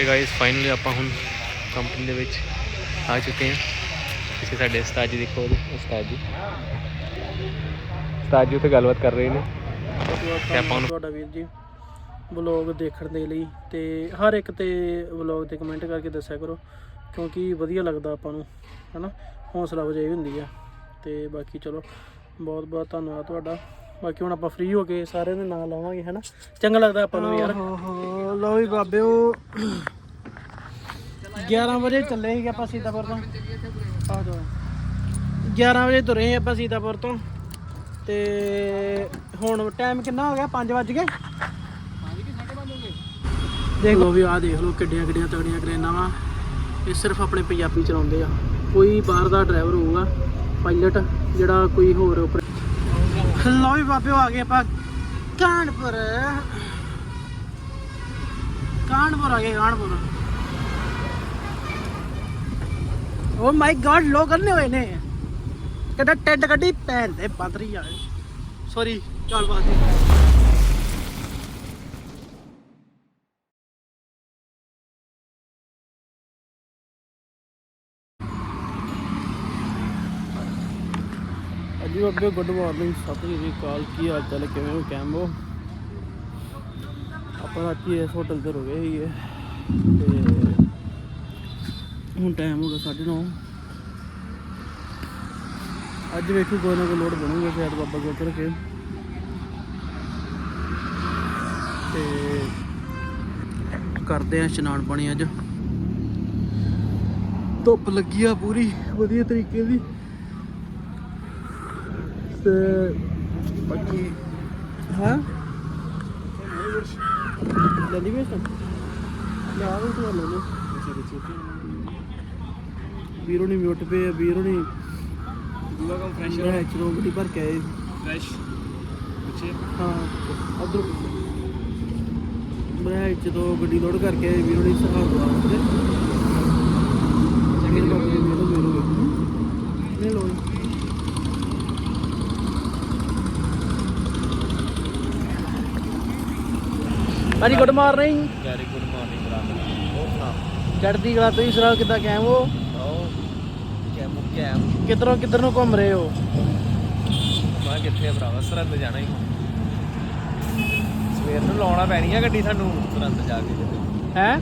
ਤੇ guys finally ਆਪਾਂ ਹੁਣ ਕੰਪਨੀ ਦੇ ਵਿੱਚ ਆ ਚੁੱਕੇ ਹਾਂ। ਤੁਸੀਂ ਸਾਡੇ ਉਸਤਾਦ ਜੀ ਦੇਖੋ ਉਹਦੇ, ਉਸਤਾਦ ਜੀ। ਉਸਤਾਦ ਜੀ ਉੱਥੇ ਗੱਲਬਾਤ ਕਰ ਰਹੇ ਨੇ। ਤੇ ਆਪਾਂ ਨੂੰ ਤੁਹਾਡਾ ਵੀਰ ਜੀ ਵਲੌਗ ਦੇਖਣ ਦੇ ਲਈ ਤੇ ਹਰ ਇੱਕ ਤੇ ਵਲੌਗ ਤੇ ਕਮੈਂਟ ਕਰਕੇ ਦੱਸਿਆ ਕਰੋ, ਕਿਉਂਕਿ ਵਧੀਆ ਲੱਗਦਾ ਆਪਾਂ ਨੂੰ, ਹਨਾ? ਹੌਸਲਾ ਵਜਾਈ ਹੁੰਦੀ ਆ। ਤੇ ਬਾਕੀ ਚਲੋ ਬਹੁਤ ਬਹੁਤ ਧੰਨਵਾਦ ਤੁਹਾਡਾ। ਬਾਕੀ ਹੁਣ ਆਪਾਂ ਫ੍ਰੀ ਹੋ ਕੇ ਸਾਰਿਆਂ ਦੇ ਨਾਂ ਲਾਵਾਂਗੇ ਹਨਾ? ਚੰਗਾ ਲੱਗਦਾ ਆਪਾਂ ਨੂੰ ਯਾਰ। ਹਾਂ ਲਓ ਵੀ ਬਾਬੇ ਉਹ 11 ਵਜੇ ਚੱਲੇ ਸੀਗੇ ਆਪਾਂ ਸੀਤਾਪੁਰ ਤੋਂ। ਆ ਜਾਓ। 11 ਵਜੇ ਤੁਰੇ ਸੀ ਆਪਾਂ ਸੀਤਾਪੁਰ ਤੋਂ। ਤੇ ਹੁਣ ਟਾਈਮ ਕਿੰਨਾ ਹੋ ਗਿਆ? 5 ਵਜ ਗਏ? ਦੇਖ। ਲਓ ਵੀ ਆਹ ਦੇਖ ਲਓ ਕਿੱਡੀਆਂ ਕਿੱਡੀਆਂ ਤਗੜੀਆਂ ਟ੍ਰੇਨਾਂ ਵਾ। ਇਹ ਸਿਰਫ ਆਪਣੇ ਪੰਜਾਬੀ ਚਲਾਉਂਦੇ ਆ। ਕੋਈ ਬਾਹਰ ਦਾ ਡਰਾਈਵਰ ਹੋਊਗਾ ਪਾਇਲਟ ਜਿਹੜਾ ਕੋਈ ਹੋਰ ਉੱਪਰ ਲਓ ਵੀ ਬਾਬੇ ਆ ਗਏ ਆਪਾਂ ਕਾਨਪੁਰ। ਕਾਨਪੁਰ ਆ ਗਏ, ਕਾਨਪੁਰ। ਓ ਮਾਈ ਗॉड ਲੋਕ ਕਰਨੇ ਹੋਏ ਨੇ। ਕਿੱਦਾਂ ਟੈਂਟ ਕੱਢੀ, ਭੈਣ ਦੇ ਬੰਦਰੀ ਆ ਸੌਰੀ ਚੱਲ ਬਾਤ ਅਜੀ ਗੁੱਡ ਮਾਰਨਿੰਗ ਸਤਿ ਸ੍ਰੀ ਅਕਾਲ। ਕੀ ਹਾਲ ਚਾਲ ਕਿਵੇਂ ਹੋ? ਕੈਮੋ ਆਪਾਂ ਰਾਤੀ ਇਸ ਹੋਟਲ ਤੇ ਰੁਕੇ ਸੀਗੇ। ਤੇ ਹੁਣ ਟਾਈਮ ਹੋ ਗਿਆ 9:30 ਅੱਜ ਵੇਖੋ ਕੋਈ ਨਾ ਕੋਈ ਲੋਡ ਬਣੂਗਾ ਸ਼ਾਇਦ ਬਾਬਾ ਕੋਲ ਕੇ। ਤੇ ਕਰਦੇ ਆ ਇਸ਼ਨਾਨ ਪਾਣੀ ਅੱਜ। ਧੁੱਪ ਲੱਗੀ ਆ ਪੂਰੀ, ਵਧੀਆ ਤਰੀਕੇ ਦੀ। ਤੇ ਬਾਕੀ ਹਾਂ ਲੈਂਦੀ ਵੇਸ ਲਿਆ ਉਹ ਤੋਂ ਲੈ ਲਓ ਵੀਰੋ ਨੇ ਮਿਊਟ ਪੇ ਆ ਵੀਰੋ ਨੇ ਦੂਆ ਕੰਮ ਮੈਂ ਚਲੋ ਗੱਡੀ ਭਰ ਕੇ ਆਏ ਫਰੈਸ਼ ਪਿੱਛੇ ਹਾਂ ਉਧਰ ਮੈਂ ਜਦੋਂ ਗੱਡੀ ਲੋਡ ਕਰਕੇ ਆਏ ਵੀਰੋ ਨੇ ਸਹਾਰ ਦਵਾ ਉੱਤੇ ਚੰਗੇ ਬਾਬੇ ਦੇ ਵੀਰੋ ਵੀਰੋ ਲੈ ਲੋ ਹਾਂਜੀ good morning very good morning brother ਹੋਰ ਸੁਣਾ ਚੜ੍ਹਦੀ ਕਲਾ ਤੁਸੀਂ ਸੁਣਾਓ ਕਿੱਦਾਂ ਕਾਇਮ ਹੋ? ਆਓ ਕੈਮ ਕੈਮ। ਕਿੱਧਰੋਂ ਕਿੱਧਰ ਨੂੰ ਘੁੰਮ ਰਹੇ ਹੋ? ਮੈਂ ਕਿੱਥੇ ਆ ਭਰਾਵਾ ਸਰਹੰਦ ਜਾਣਾ ਹੀ। ਸਵੇਰ ਨੂੰ ਲਾਉਣਾ ਪੈਣੀ ਆ ਗੱਡੀ ਸਾਨੂੰ ਸਰਹੰਦ ਜਾ ਕੇ। ਹੈ?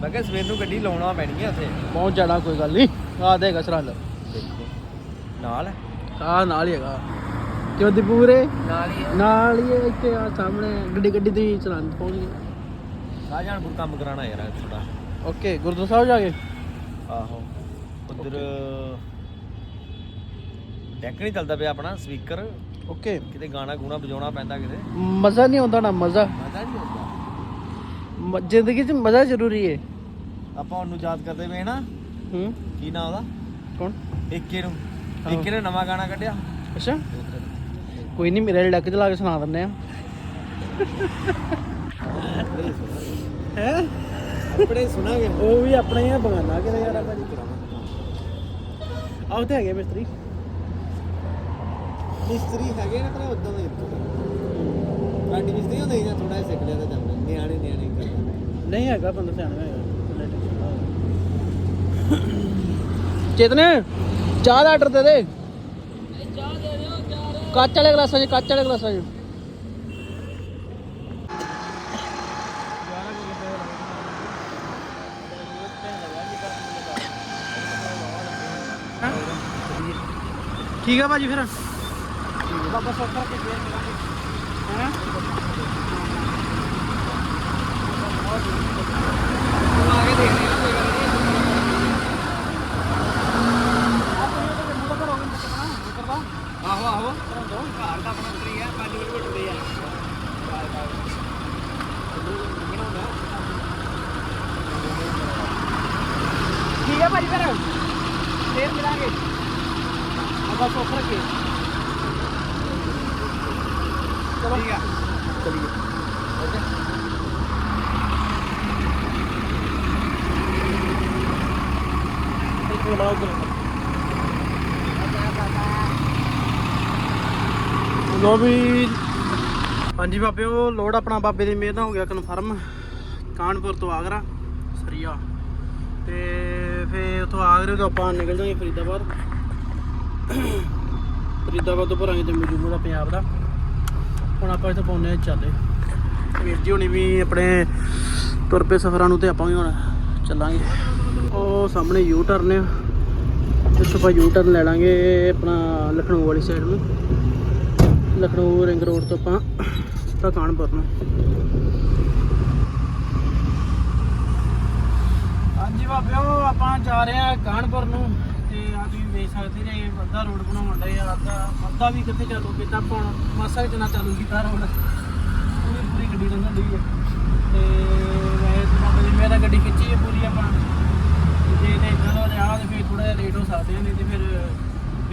ਮੈਂ ਕਿਹਾ ਸਵੇਰ ਨੂੰ ਗੱਡੀ ਲਾਉਣਾ ਪੈਣੀ ਆ ਉੱਥੇ। ਪਹੁੰਚ ਜਾਣਾ ਕੋਈ ਗੱਲ ਨਹੀਂ। ਆ ਦੇਗਾ ਸਰਹੰਦ। ਦੇਖੋ। ਨਾਲ ਆ ਨਾਲ ਹੀ ਹੈਗਾ। ਕਿਉਂ ਦੀ ਪੂਰੇ? ਨਾਲ ਹੀ ਨਾਲ ਹੀ ਇੱਥੇ ਆ ਸਾਹਮਣੇ ਗੱਡੀ ਗੱਡੀ ਦੀ ਸਰਹੰਦ ਪਹੁੰਚ ਗਈ ਸ਼ਾਹਜਹਾਨਪੁਰ ਕੰਮ ਕਰਾਣਾ ਯਾਰ ਥੋੜਾ ਓਕੇ ਗੁਰਦੁਆਰਾ ਸਾਹਿਬ ਜਾ ਕੇ? ਆਹੋ ਉਧਰ ਡੈਕ ਨਹੀਂ ਚੱਲਦਾ ਪਿਆ ਆਪਣਾ ਸਪੀਕਰ ਓਕੇ। ਕਿਤੇ ਗਾਣਾ ਗੂਣਾ ਵਜਾਉਣਾ ਪੈਂਦਾ ਕਿਤੇ। ਮਜ਼ਾ ਨਹੀਂ ਆਉਂਦਾ ਨਾ ਮਜ਼ਾ। ਮਜ਼ਾ ਨਹੀਂ ਆਉਂਦਾ। ਮ- ਜ਼ਿੰਦਗੀ 'ਚ ਮਜ਼ਾ ਜ਼ਰੂਰੀ ਹੈ ਆਪਾਂ ਉਹਨੂੰ ਯਾਦ ਕਰਦੇ ਪਏ ਨਾ। ਹੂੰ। ਕੀ ਨਾਂ ਉਹਦਾ? ਕੌਣ? ਏਕੇ ਨੂੰ। ਹਾਂ। ਏਕੇ ਨੇ ਨਵਾਂ ਗਾਣਾ ਕੱਢਿਆ। ਅੱਛਾ। ਕੋਈ ਨਹੀਂ ਮੇਰੇ ਡੱਕ 'ਚ ਲਾ ਕੇ ਸੁਣਾ ਦਿੰਦੇ ਆ। ਹੈ? ਆਪਣੇ ਸੁਣਾਗੇ। ਉਹ ਵੀ ਆਪਣੇ ਆ ਬਗਾਨਾ ਕਿਤੇ ਯਾਰ ਆਪਾਂ ਜੀ ਆਹ ਤੇ ਹੈਗੇ ਮਿਸਤਰੀ। ਮਿਸਤਰੀ ਹੈਗੇ ਨਾ ਪਰ ਉਦਾਂ ਦੇ ਗਾਡੀ ਮਿਸਤਰੀ ਹੁੰਦੇ ਜਾਂ ਥੋੜਾ ਜਿਹਾ ਸਿੱਖ ਲਿਆ ਤਾਂ ਜਾਂਦਾ ਨਿਆਣੇ ਨਿਆਣੇ ਕਰਦੇ ਨਹੀਂ ਹੈਗਾ ਬੰਦਾ ਸਿਆਣਾ ਹੈਗਾ। ਚੇਤਨ ਚਾਹ ਦਾ ਆਰਡਰ ਦੇ ਦੇ। ਕੱਚ ਵਾਲੇ ਗਲਾਸਾਂ 'ਚ ਕੱਚ ਵਾਲੇ ਗਲਾਸਾਂ 'ਚ। ਠੀਕ ਆ ਭਾਜੀ ਫਿਰ? ਬਾਬਾ ਸੋਖਰ ਕੇ ਫੇਰ ਮਿਲਾਂਗੇ ਹੈਂ ਆ ਕੇ ਦੇਖਦੇ ਆ ਕੋਈ ਗੱਲ ਨਹੀਂ ਆਹੋ ਆਹੋ। ਘਰ ਦਾ ਆਪਣਾ ਉੱਤਰੀ ਆ 5 ਮਿੰਟ ਉੱਠਦੇ ਆ। ਠੀਕ ਹੈ ਭਾਜੀ ਫਿਰ। ਫੇਰ ਮਿਲਾਂਗੇ। ਆਪਾਂ ਸੁੱਖ ਰੱਖੇ ਚਲੋ ਠੀਕ ਆ ਚਲੀਏ ਓਕੇ ਇੱਕ ਮਿੰਟ ਉਧਰ ਲੋ ਵੀ। ਹਾਂਜੀ ਬਾਬੇ, ਉਹ ਲੋਡ ਆਪਣਾ ਬਾਬੇ ਦੀ ਮਿਹਰ ਨਾਲ ਹੋ ਗਿਆ ਕਨਫਰਮ ਕਾਨਪੁਰ ਤੋਂ ਆਗਰਾ। ਸਰੀਆ। ਤੇ ਫੇ ਉਥੋਂ ਆਗਰੇ ਤੋਂ ਆਪਾਂ ਨਿਕਲ ਜਾਵਾਂਗੇ ਫਰੀਦਾਬਾਦ। ਫਰੀਦਾਬਾਦ ਤੋਂ ਭਰਾਂਗੇ ਤੇ ਮਜੂਬਾ ਦਾ ਪੰਜਾਬ ਦਾ। ਹੁਣ ਆਪਾਂ ਇੱਥੇ ਪਾਉਨੇ ਆ ਚਾਲੇ। ਵੀਰ ਜੀ, ਹੁਣੀ ਵੀ ਆਪਣੇ ਤੁਰ ਪਏ ਸਫ਼ਰਾਂ ਨੂੰ ਤੇ ਆਪਾਂ ਵੀ ਹੁਣ ਚੱਲਾਂਗੇ। ਉਹ ਸਾਹਮਣੇ ਯੂ ਟਰਨ ਆ ਇੱਥੋਂ ਆਪਾਂ ਯੂ ਟਰਨ ਲੈ ਲਾਂਗੇ ਆਪਣਾ ਲਖਨਊ ਵਾਲੀ ਸਾਈਡ ਨੂੰ। ਲਖਨਊ ਰਿੰਗ ਰੋਡ ਤੋਂ ਆਪਾਂ ਤਾਂ ਕਾਨਪੁਰ ਨੂੰ। ਹਾਂਜੀ ਬਾਬਿਓ, ਆਪਾਂ ਜਾ ਰਹੇ ਆ ਕਾਨਪੁਰ ਨੂੰ ਤੇ ਆ ਤੁਸੀਂ ਵੇਖ ਸਕਦੇ ਜੇ ਅੱਧਾ ਰੋਡ ਬਣਾਉਣ ਡਏ ਆ, ਅੱਧਾ ਅੱਧਾ ਵੀ ਕਿੱਥੇ ਚਾਲੂ ਕੀਤਾ ਆਪਾਂ ਮਾਸਾ ਵਿੱਚ ਨਾ ਚਾਲੂ ਕੀਤਾ ਰੋਡ। ਪੂਰੀ ਪੂਰੀ ਗੱਡੀ ਲੰਘਣ ਡਈ ਹੈ ਤੇ ਵੈਸੇ ਤਾਂ ਬਾਬਾ ਜੀ ਮੇਰਾ ਗੱਡੀ ਖਿੱਚੀ ਹੈ ਪੂਰੀ ਆਪਾਂ। ਜੇ ਤੇ ਚਲੋ ਰਿਹਾ ਤੇ ਫਿਰ ਥੋੜਾ ਜਿਹਾ ਲੇਟ ਹੋ ਸਕਦੇ ਆ, ਨਹੀਂ ਤੇ ਫਿਰ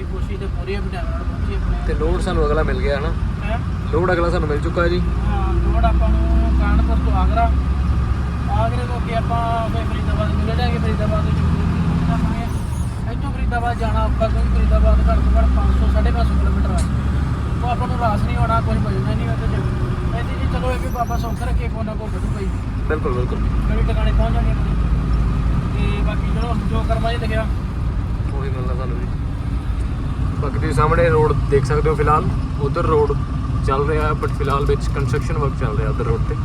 ਕੋਸ਼ਿਸ਼ ਤੇ ਪੂਰੀ ਹੈ ਵੀ ਟਾਈਮ ਨਾਲ ਪਹੁੰਚੀਏ ਆਪਣੇ। ਤੇ ਲੋਡ ਸਾਨੂੰ ਅਗਲਾ ਮਿਲ ਗਿਆ ਹਨਾ? ਹੈਂ? ਲੋਡ ਅਗਲਾ ਸਾਨੂੰ ਮਿਲ ਚੁੱਕਾ ਹੈ ਜੀ। ਹਾਂ ਆਪਾਂ ਨੂੰ ਕਾਨਪੁਰ ਤੋਂ ਆਗਰਾ। ਆਗਰੇ ਤੋਂ ਅੱਗੇ ਆਪਾਂ ਫਿਰ ਫਰੀਦਾਬਾਦ ਨਿਕਲ ਜਾਾਂਗੇ। ਫਰੀਦਾਬਾਦ ਤੋਂ ਚੂੜੀ ਜਾਵਾਂਗੇ ਇੱਥੋਂ ਫਰੀਦਾਬਾਦ ਜਾਣਾ ਆਪਾਂ ਕਿਉਂਕਿ ਫਰੀਦਾਬਾਦ ਘੱਟ ਤੋਂ ਘੱਟ 500 550 ਕਿਲੋਮੀਟਰ ਆ। ਉਹ ਆਪਾਂ ਨੂੰ ਰਾਸ ਨਹੀਂ ਹੋਣਾ ਕੁਝ ਭਜਣਾ ਨਹੀਂ ਉਹਦੇ ਚ ਇਹਦੀ ਜੀ ਚਲੋ ਇਹ ਵੀ ਬਾਬਾ ਸੌਂਕ ਰੱਖੇ ਕੋਈ ਨਾ ਕੋਈ ਪਈ ਬਿਲਕੁਲ ਬਿਲਕੁਲ। ਨਵੀਂ ਟਿਕਾਣੇ ਪਹੁੰਚ ਆਪਣੇ ਤੇ ਬਾਕੀ ਚਲੋ ਜੋ ਕਰਮਾ ਜੀ ਲਿਖਿਆ। ਉਹੀ ਮਿਲਦਾ ਸਾਨੂੰ ਜੀ ਬਾਕੀ ਤੁਸੀਂ ਸਾਹਮਣੇ ਰੋਡ ਦੇਖ ਸਕਦੇ ਹੋ ਫਿਲਹਾਲ। ਉਧਰ ਰੋਡ ਚੱਲ ਰਿਹਾ ਹੈ ਬਟ ਫਿਲਹਾਲ ਵਿੱਚ ਕੰਸਟਰਕਸ਼ਨ ਵਰਕ ਚੱਲ ਰਿਹਾ ਉਧਰ ਰੋਡ ਤੇ।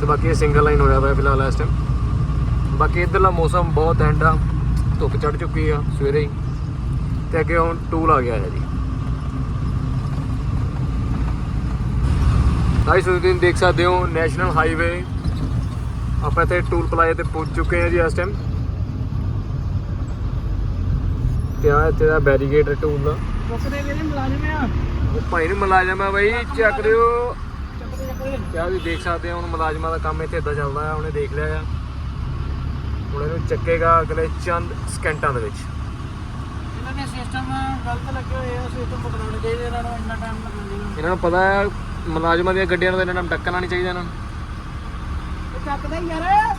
ਤੇ ਬਾਕੀ ਇਹ ਸਿੰਗਲ ਲਾਈਨ ਹੋਇਆ ਹੋਇਆ ਫਿਲਹਾਲ ਇਸ ਟਾਈਮ ਬਾਕੀ ਇਧਰਲਾ ਮੌਸਮ ਬਹੁਤ ਐਂਡ ਆ, ਧੁੱਪ ਚੜ ਚੁੱਕੀ ਆ ਸਵੇਰੇ ਹੀ। ਤੇ ਅੱਗੇ ਹੁਣ ਟੂਲ ਆ ਗਿਆ ਹੈ ਜੀ। ਗਾਇਸ ਤੁਸੀਂ ਦੇਖ ਸਕਦੇ ਹੋ ਨੈਸ਼ਨਲ ਹਾਈਵੇ ਆਪਾਂ ਇੱਥੇ ਟੂਲ ਪਲਾਜ਼ੇ ਤੇ ਪਹੁੰਚ ਚੁੱਕੇ ਹਾਂ ਜੀ ਇਸ ਟਾਈਮ ਤੇ ਆ ਇੱਥੇ ਦਾ ਬੈਰੀਗੇਟ ਟੂਲ ਦਾ ਮੁੱਕਦੇ ਕਿਹੜੇ ਮੁਲਾਜ਼ਮ ਆ। ਉਹ ਭਾਈ ਨੂੰ ਮੁਲਾਜ਼ਮ ਆ ਬਾਈ ਚੱਕ ਦਿਓ। ਕਿਆ ਵੀ ਦੇਖ ਸਕਦੇ ਹੋ ਹੁਣ ਮੁਲਾਜ਼ਮਾਂ ਦਾ ਕੰਮ ਇੱਥੇ ਇਦਾਂ ਚੱਲਦਾ ਆ ਉਹਨੇ ਦੇਖ ਲਿਆ ਆ। ਹੁਣ ਇਹਨੂੰ ਚੱਕੇਗਾ ਅਗਲੇ ਚੰਦ ਸਕਿੰਟਾਂ ਦੇ ਵਿੱਚ। ਇਹਨਾਂ ਦੇ ਸਿਸਟਮ ਗਲਤ ਲੱਗੇ ਹੋਏ ਆ ਸਿਸਟਮ ਬਦਲਾਉਣੇ ਚਾਹੀਦੇ ਇਹਨਾਂ ਨੂੰ ਇੰਨਾ ਟਾਈਮ ਲੱਗਣ ਇਹਨਾਂ ਨੂੰ ਪਤਾ ਹੈ ਮੁਲਾਜ਼ਮਾਂ ਦੀਆਂ ਗੱਡੀਆਂ ਨੂੰ ਇਹਨਾਂ ਨੂੰ ਟੱਕਰਨਾ ਨਹੀਂ ਚਾਹੀਦਾ ਇਹਨਾਂ ਨੂੰ। ਇਹ ਚੱਕਦਾ ਯਾਰ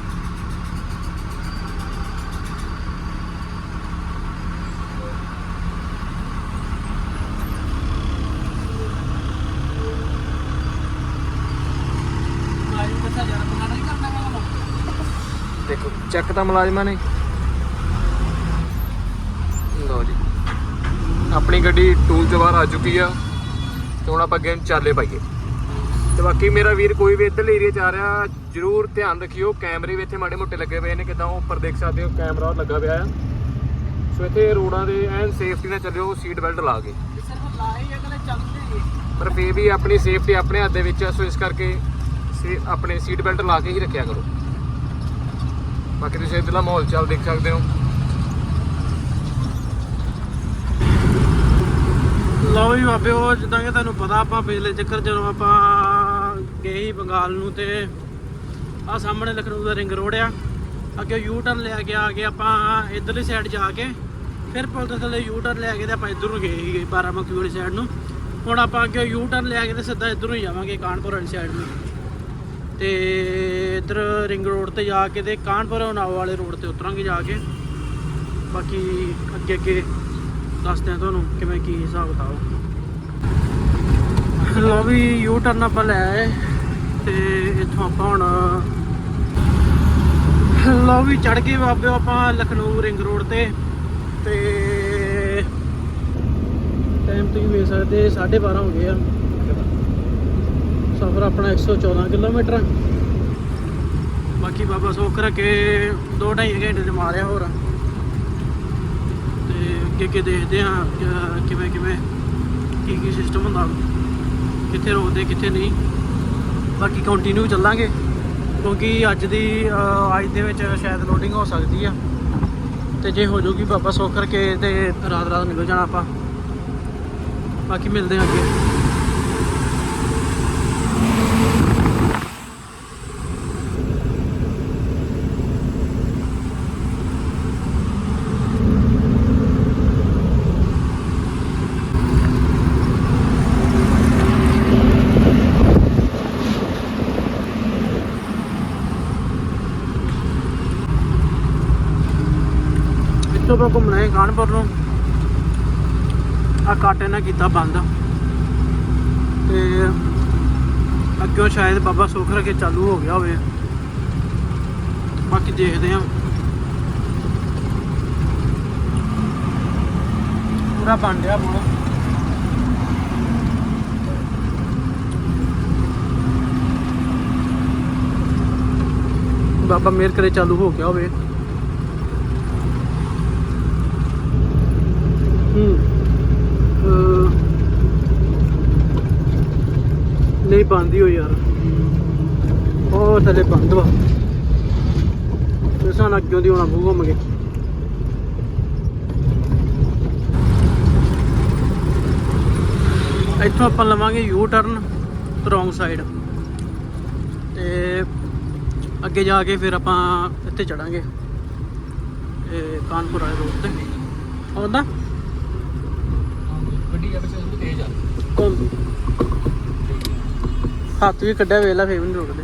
ਮਾਰੀ ਕਿੱਥੇ ਯਾਰ ਪਤਾ ਨਹੀਂ ਕਰਨਾ ਕੰਮ ਦੇਖੋ ਚੱਕ ਤਾਂ ਮੁਲਾਜ਼ਮਾਂ ਨੇ। ਲਓ ਜੀ। ਆਪਣੀ ਗੱਡੀ ਟੂਲ ਤੋਂ ਬਾਹਰ ਆ ਚੁੱਕੀ ਆ ਤੇ ਹੁਣ ਆਪਾਂ ਅੱਗੇ ਚਾਲੇ ਪਾਈਏ। ਤੇ ਬਾਕੀ ਮੇਰਾ ਵੀਰ ਕੋਈ ਵੀ ਇੱਧਰਲੇ ਏਰੀਆ 'ਚ ਆ ਰਿਹਾ ਜਰੂਰ ਧਿਆਨ ਰੱਖਿਓ। ਕੈਮਰੇ ਵੀ ਇੱਥੇ ਮਾੜੇ ਮੋਟੇ ਲੱਗੇ ਪਏ ਨੇ ਕਿਦਾਂ ਉੱਪਰ ਦੇਖ ਸਕਦੇ ਹੋ ਕੈਮਰਾ ਲੱਗਾ ਪਿਆ ਆ। ਸੋ ਇੱਥੇ ਰੋਡਾਂ ਦੇ ਐਨ ਸੇਫਟੀ ਨਾਲ ਚੱਲਿਓ ਸੀਟ ਬੈਲਟ ਲਾ ਕੇ। ਪਰ ਫੇਰ ਵੀ ਆਪਣੀ ਸੇਫਟੀ ਆਪਣੇ ਹੱਥ ਦੇ ਵਿੱਚ ਆ ਸੋ ਇਸ ਕਰਕੇ ਸੇ- ਆਪਣੇ ਸੀਟ ਬੈਲਟ ਲਾ ਕੇ ਹੀ ਰੱਖਿਆ ਕਰੋ। ਬਾਕੀ ਤੁਸੀਂ ਇੱਧਰਲਾ ਮਾਹੌਲ ਚੱਲ ਦੇਖ ਸਕਦੇ ਹੋ। ਲਓ ਜੀ ਬਾਬੇ ਜਿੱਦਾਂ ਕਿ ਤੁਹਾਨੂੰ ਪਤਾ ਆਪਾਂ ਪਿਛਲੇ ਚੱਕਰ ਜਦੋਂ ਆਪਾਂ ਗਏ ਸੀ ਬੰਗਾਲ ਨੂੰ ਤੇ ਆ ਸਾਹਮਣੇ ਲਖਨਊ ਦਾ ਰਿੰਗ ਰੋਡ ਆ ਅੱਗੇ ਯੂ ਟਰਨ ਲੈ ਕੇ ਆ ਕੇ ਆਪਾਂ ਇਧਰਲੀ ਸਾਈਡ ਜਾ ਕੇ ਫਿਰ ਪੁਲ ਦੇ ਥੱਲੇ ਯੂ ਟਰਨ ਲੈ ਕੇ ਤੇ ਆਪਾਂ ਇਧਰ ਨੂੰ ਗਏ ਸੀਗੇ ਬਾਰਾਬੰਕੀ ਵਾਲੀ ਸਾਈਡ ਨੂੰ। ਹੁਣ ਆਪਾਂ ਅੱਗੇ ਯੂ ਟਰਨ ਲੈ ਕੇ ਤੇ ਸਿੱਧਾ ਇਧਰ ਨੂੰ ਹੀ ਜਾਵਾਂਗੇ ਕਾਨਪੁਰ ਵਾਲੀ ਸਾਈਡ ਨੂੰ। ਤੇ ਇਧਰ ਰਿੰਗ ਰੋਡ ਤੇ ਜਾ ਕੇ ਤੇ ਕਾਨਪੁਰ ਉਨਾਓ ਵਾਲੇ ਰੋਡ ਤੇ ਉਤਰਾਂਗੇ ਜਾ ਕੇ। ਬਾਕੀ ਅੱਗੇ ਅੱਗੇ ਦੱਸਦੇ ਆ ਤੁਹਾਨੂੰ ਕਿਵੇਂ ਕੀ ਹਿਸਾਬ ਕਿਤਾਬ। ਲੋ ਵੀ ਯੂ ਟਰਨ ਆਪਾਂ ਲੈ ਆਏ ਤੇ ਇੱਥੋਂ ਆਪਾਂ ਹੁਣ ਲੋ ਵੀ ਚੜ ਗਏ ਬਾਬੇ ਆਪਾਂ ਲਖਨਊ ਰਿੰਗ ਰੋਡ ਤੇ ਤੇ ਟਾਈਮ ਤੁਸੀਂ ਵੇਖ ਸਕਦੇ 12:30 ਹੋ ਗਏ ਆ। ਸਫ਼ਰ ਆਪਣਾ 114 ਕਿਲੋਮੀਟਰ ਬਾਕੀ ਬਾਬਾ ਸੋਖ ਰੱਖੇ 2.5 ਘੰਟੇ ਤੇ ਮਾਰਿਆ ਹੋਰ। ਤੇ ਅੱਗੇ ਅੱਗੇ ਦੇਖਦੇ ਆ ਕਿਵੇਂ ਕਿਵੇਂ ਕੀ ਕੀ ਸਿਸਟਮ ਹੁੰਦਾ। ਕਿੱਥੇ ਰੋਕਦੇ, ਕਿੱਥੇ ਨਹੀਂ। ਬਾਕੀ ਕੰਟੀਨਿਊ ਚੱਲਾਂਗੇ। ਕਿਉਂਕਿ ਅੱਜ ਦੀ ਅੱਜ ਦੇ ਵਿੱਚ ਸ਼ਾਇਦ ਲੋਡਿੰਗ ਹੋ ਸਕਦੀ ਆ। ਤੇ ਜੇ ਹੋ ਜਾਊਗੀ ਬਾਬਾ ਸੋਖ ਕਰਕੇ ਤੇ ਰਾਤ ਰਾਤ ਨਿਕਲ ਜਾਣਾ ਆਪਾਂ। ਬਾਕੀ ਮਿਲਦੇ ਆ ਅੱਗੇ। ਇੱਥੋਂ ਘੁੰਮਣਾ ਹੈ ਕਾਨਪੁਰ ਨੂੰ। ਆ ਕਾਟੇ ਨੇ ਕੀਤਾ ਬੰਦ। ਤੇ ਅੱਗੇ ਸ਼ਾਇਦ ਬਾਬਾ ਸੁੱਖ ਰਕੇ ਚਾਲੂ ਹੋ ਗਿਆ ਹੋਵੇ। ਬਾਕੀ ਦੇਖਦੇ ਆ ਪੂਰਾ ਬਣ ਰਿਹਾ ਪੁਲ ਬਾਬਾ ਮੇਰ ਕਰੇ ਚਾਲੂ ਹੋ ਗਿਆ ਹੋਵੇ ਹੂੰ ਅਹ, ਨਹੀਂ ਬੰਦ ਹੀ ਹੋ ਯਾਰ। ਉਹ ਥੱਲੇ ਬੰਦ ਵਾ। ਤੇ ਸਾਨੂੰ ਅੱਗੇ ਦੀ ਹੋਣਾ ਮੂੰਹ ਘੁੰਮ ਕੇ ਇੱਥੋਂ ਆਪਾਂ ਲਵਾਂਗੇ ਯੂ ਟਰਨ ਰੋਂਗ ਸਾਈਡ ਤੇ ਅੱਗੇ ਜਾ ਕੇ ਫਿਰ ਆਪਾਂ ਇੱਥੇ ਚੜਾਂਗੇ। ਇਹ ਕਾਨਪੁਰ ਵਾਲੇ ਰੋਡ ਤੇ। ਆਉਂਦਾ? ਗੱਡੀ ਆ ਪਿੱਛੇ ਤੇਜ਼ ਆ ਘੁੰਮ ਹੱਥ ਵੀ ਕੱਢਿਆ ਵੇਲਾ ਫੇਰ ਵੀ ਨਹੀਂ ਰੁਕਦੇ।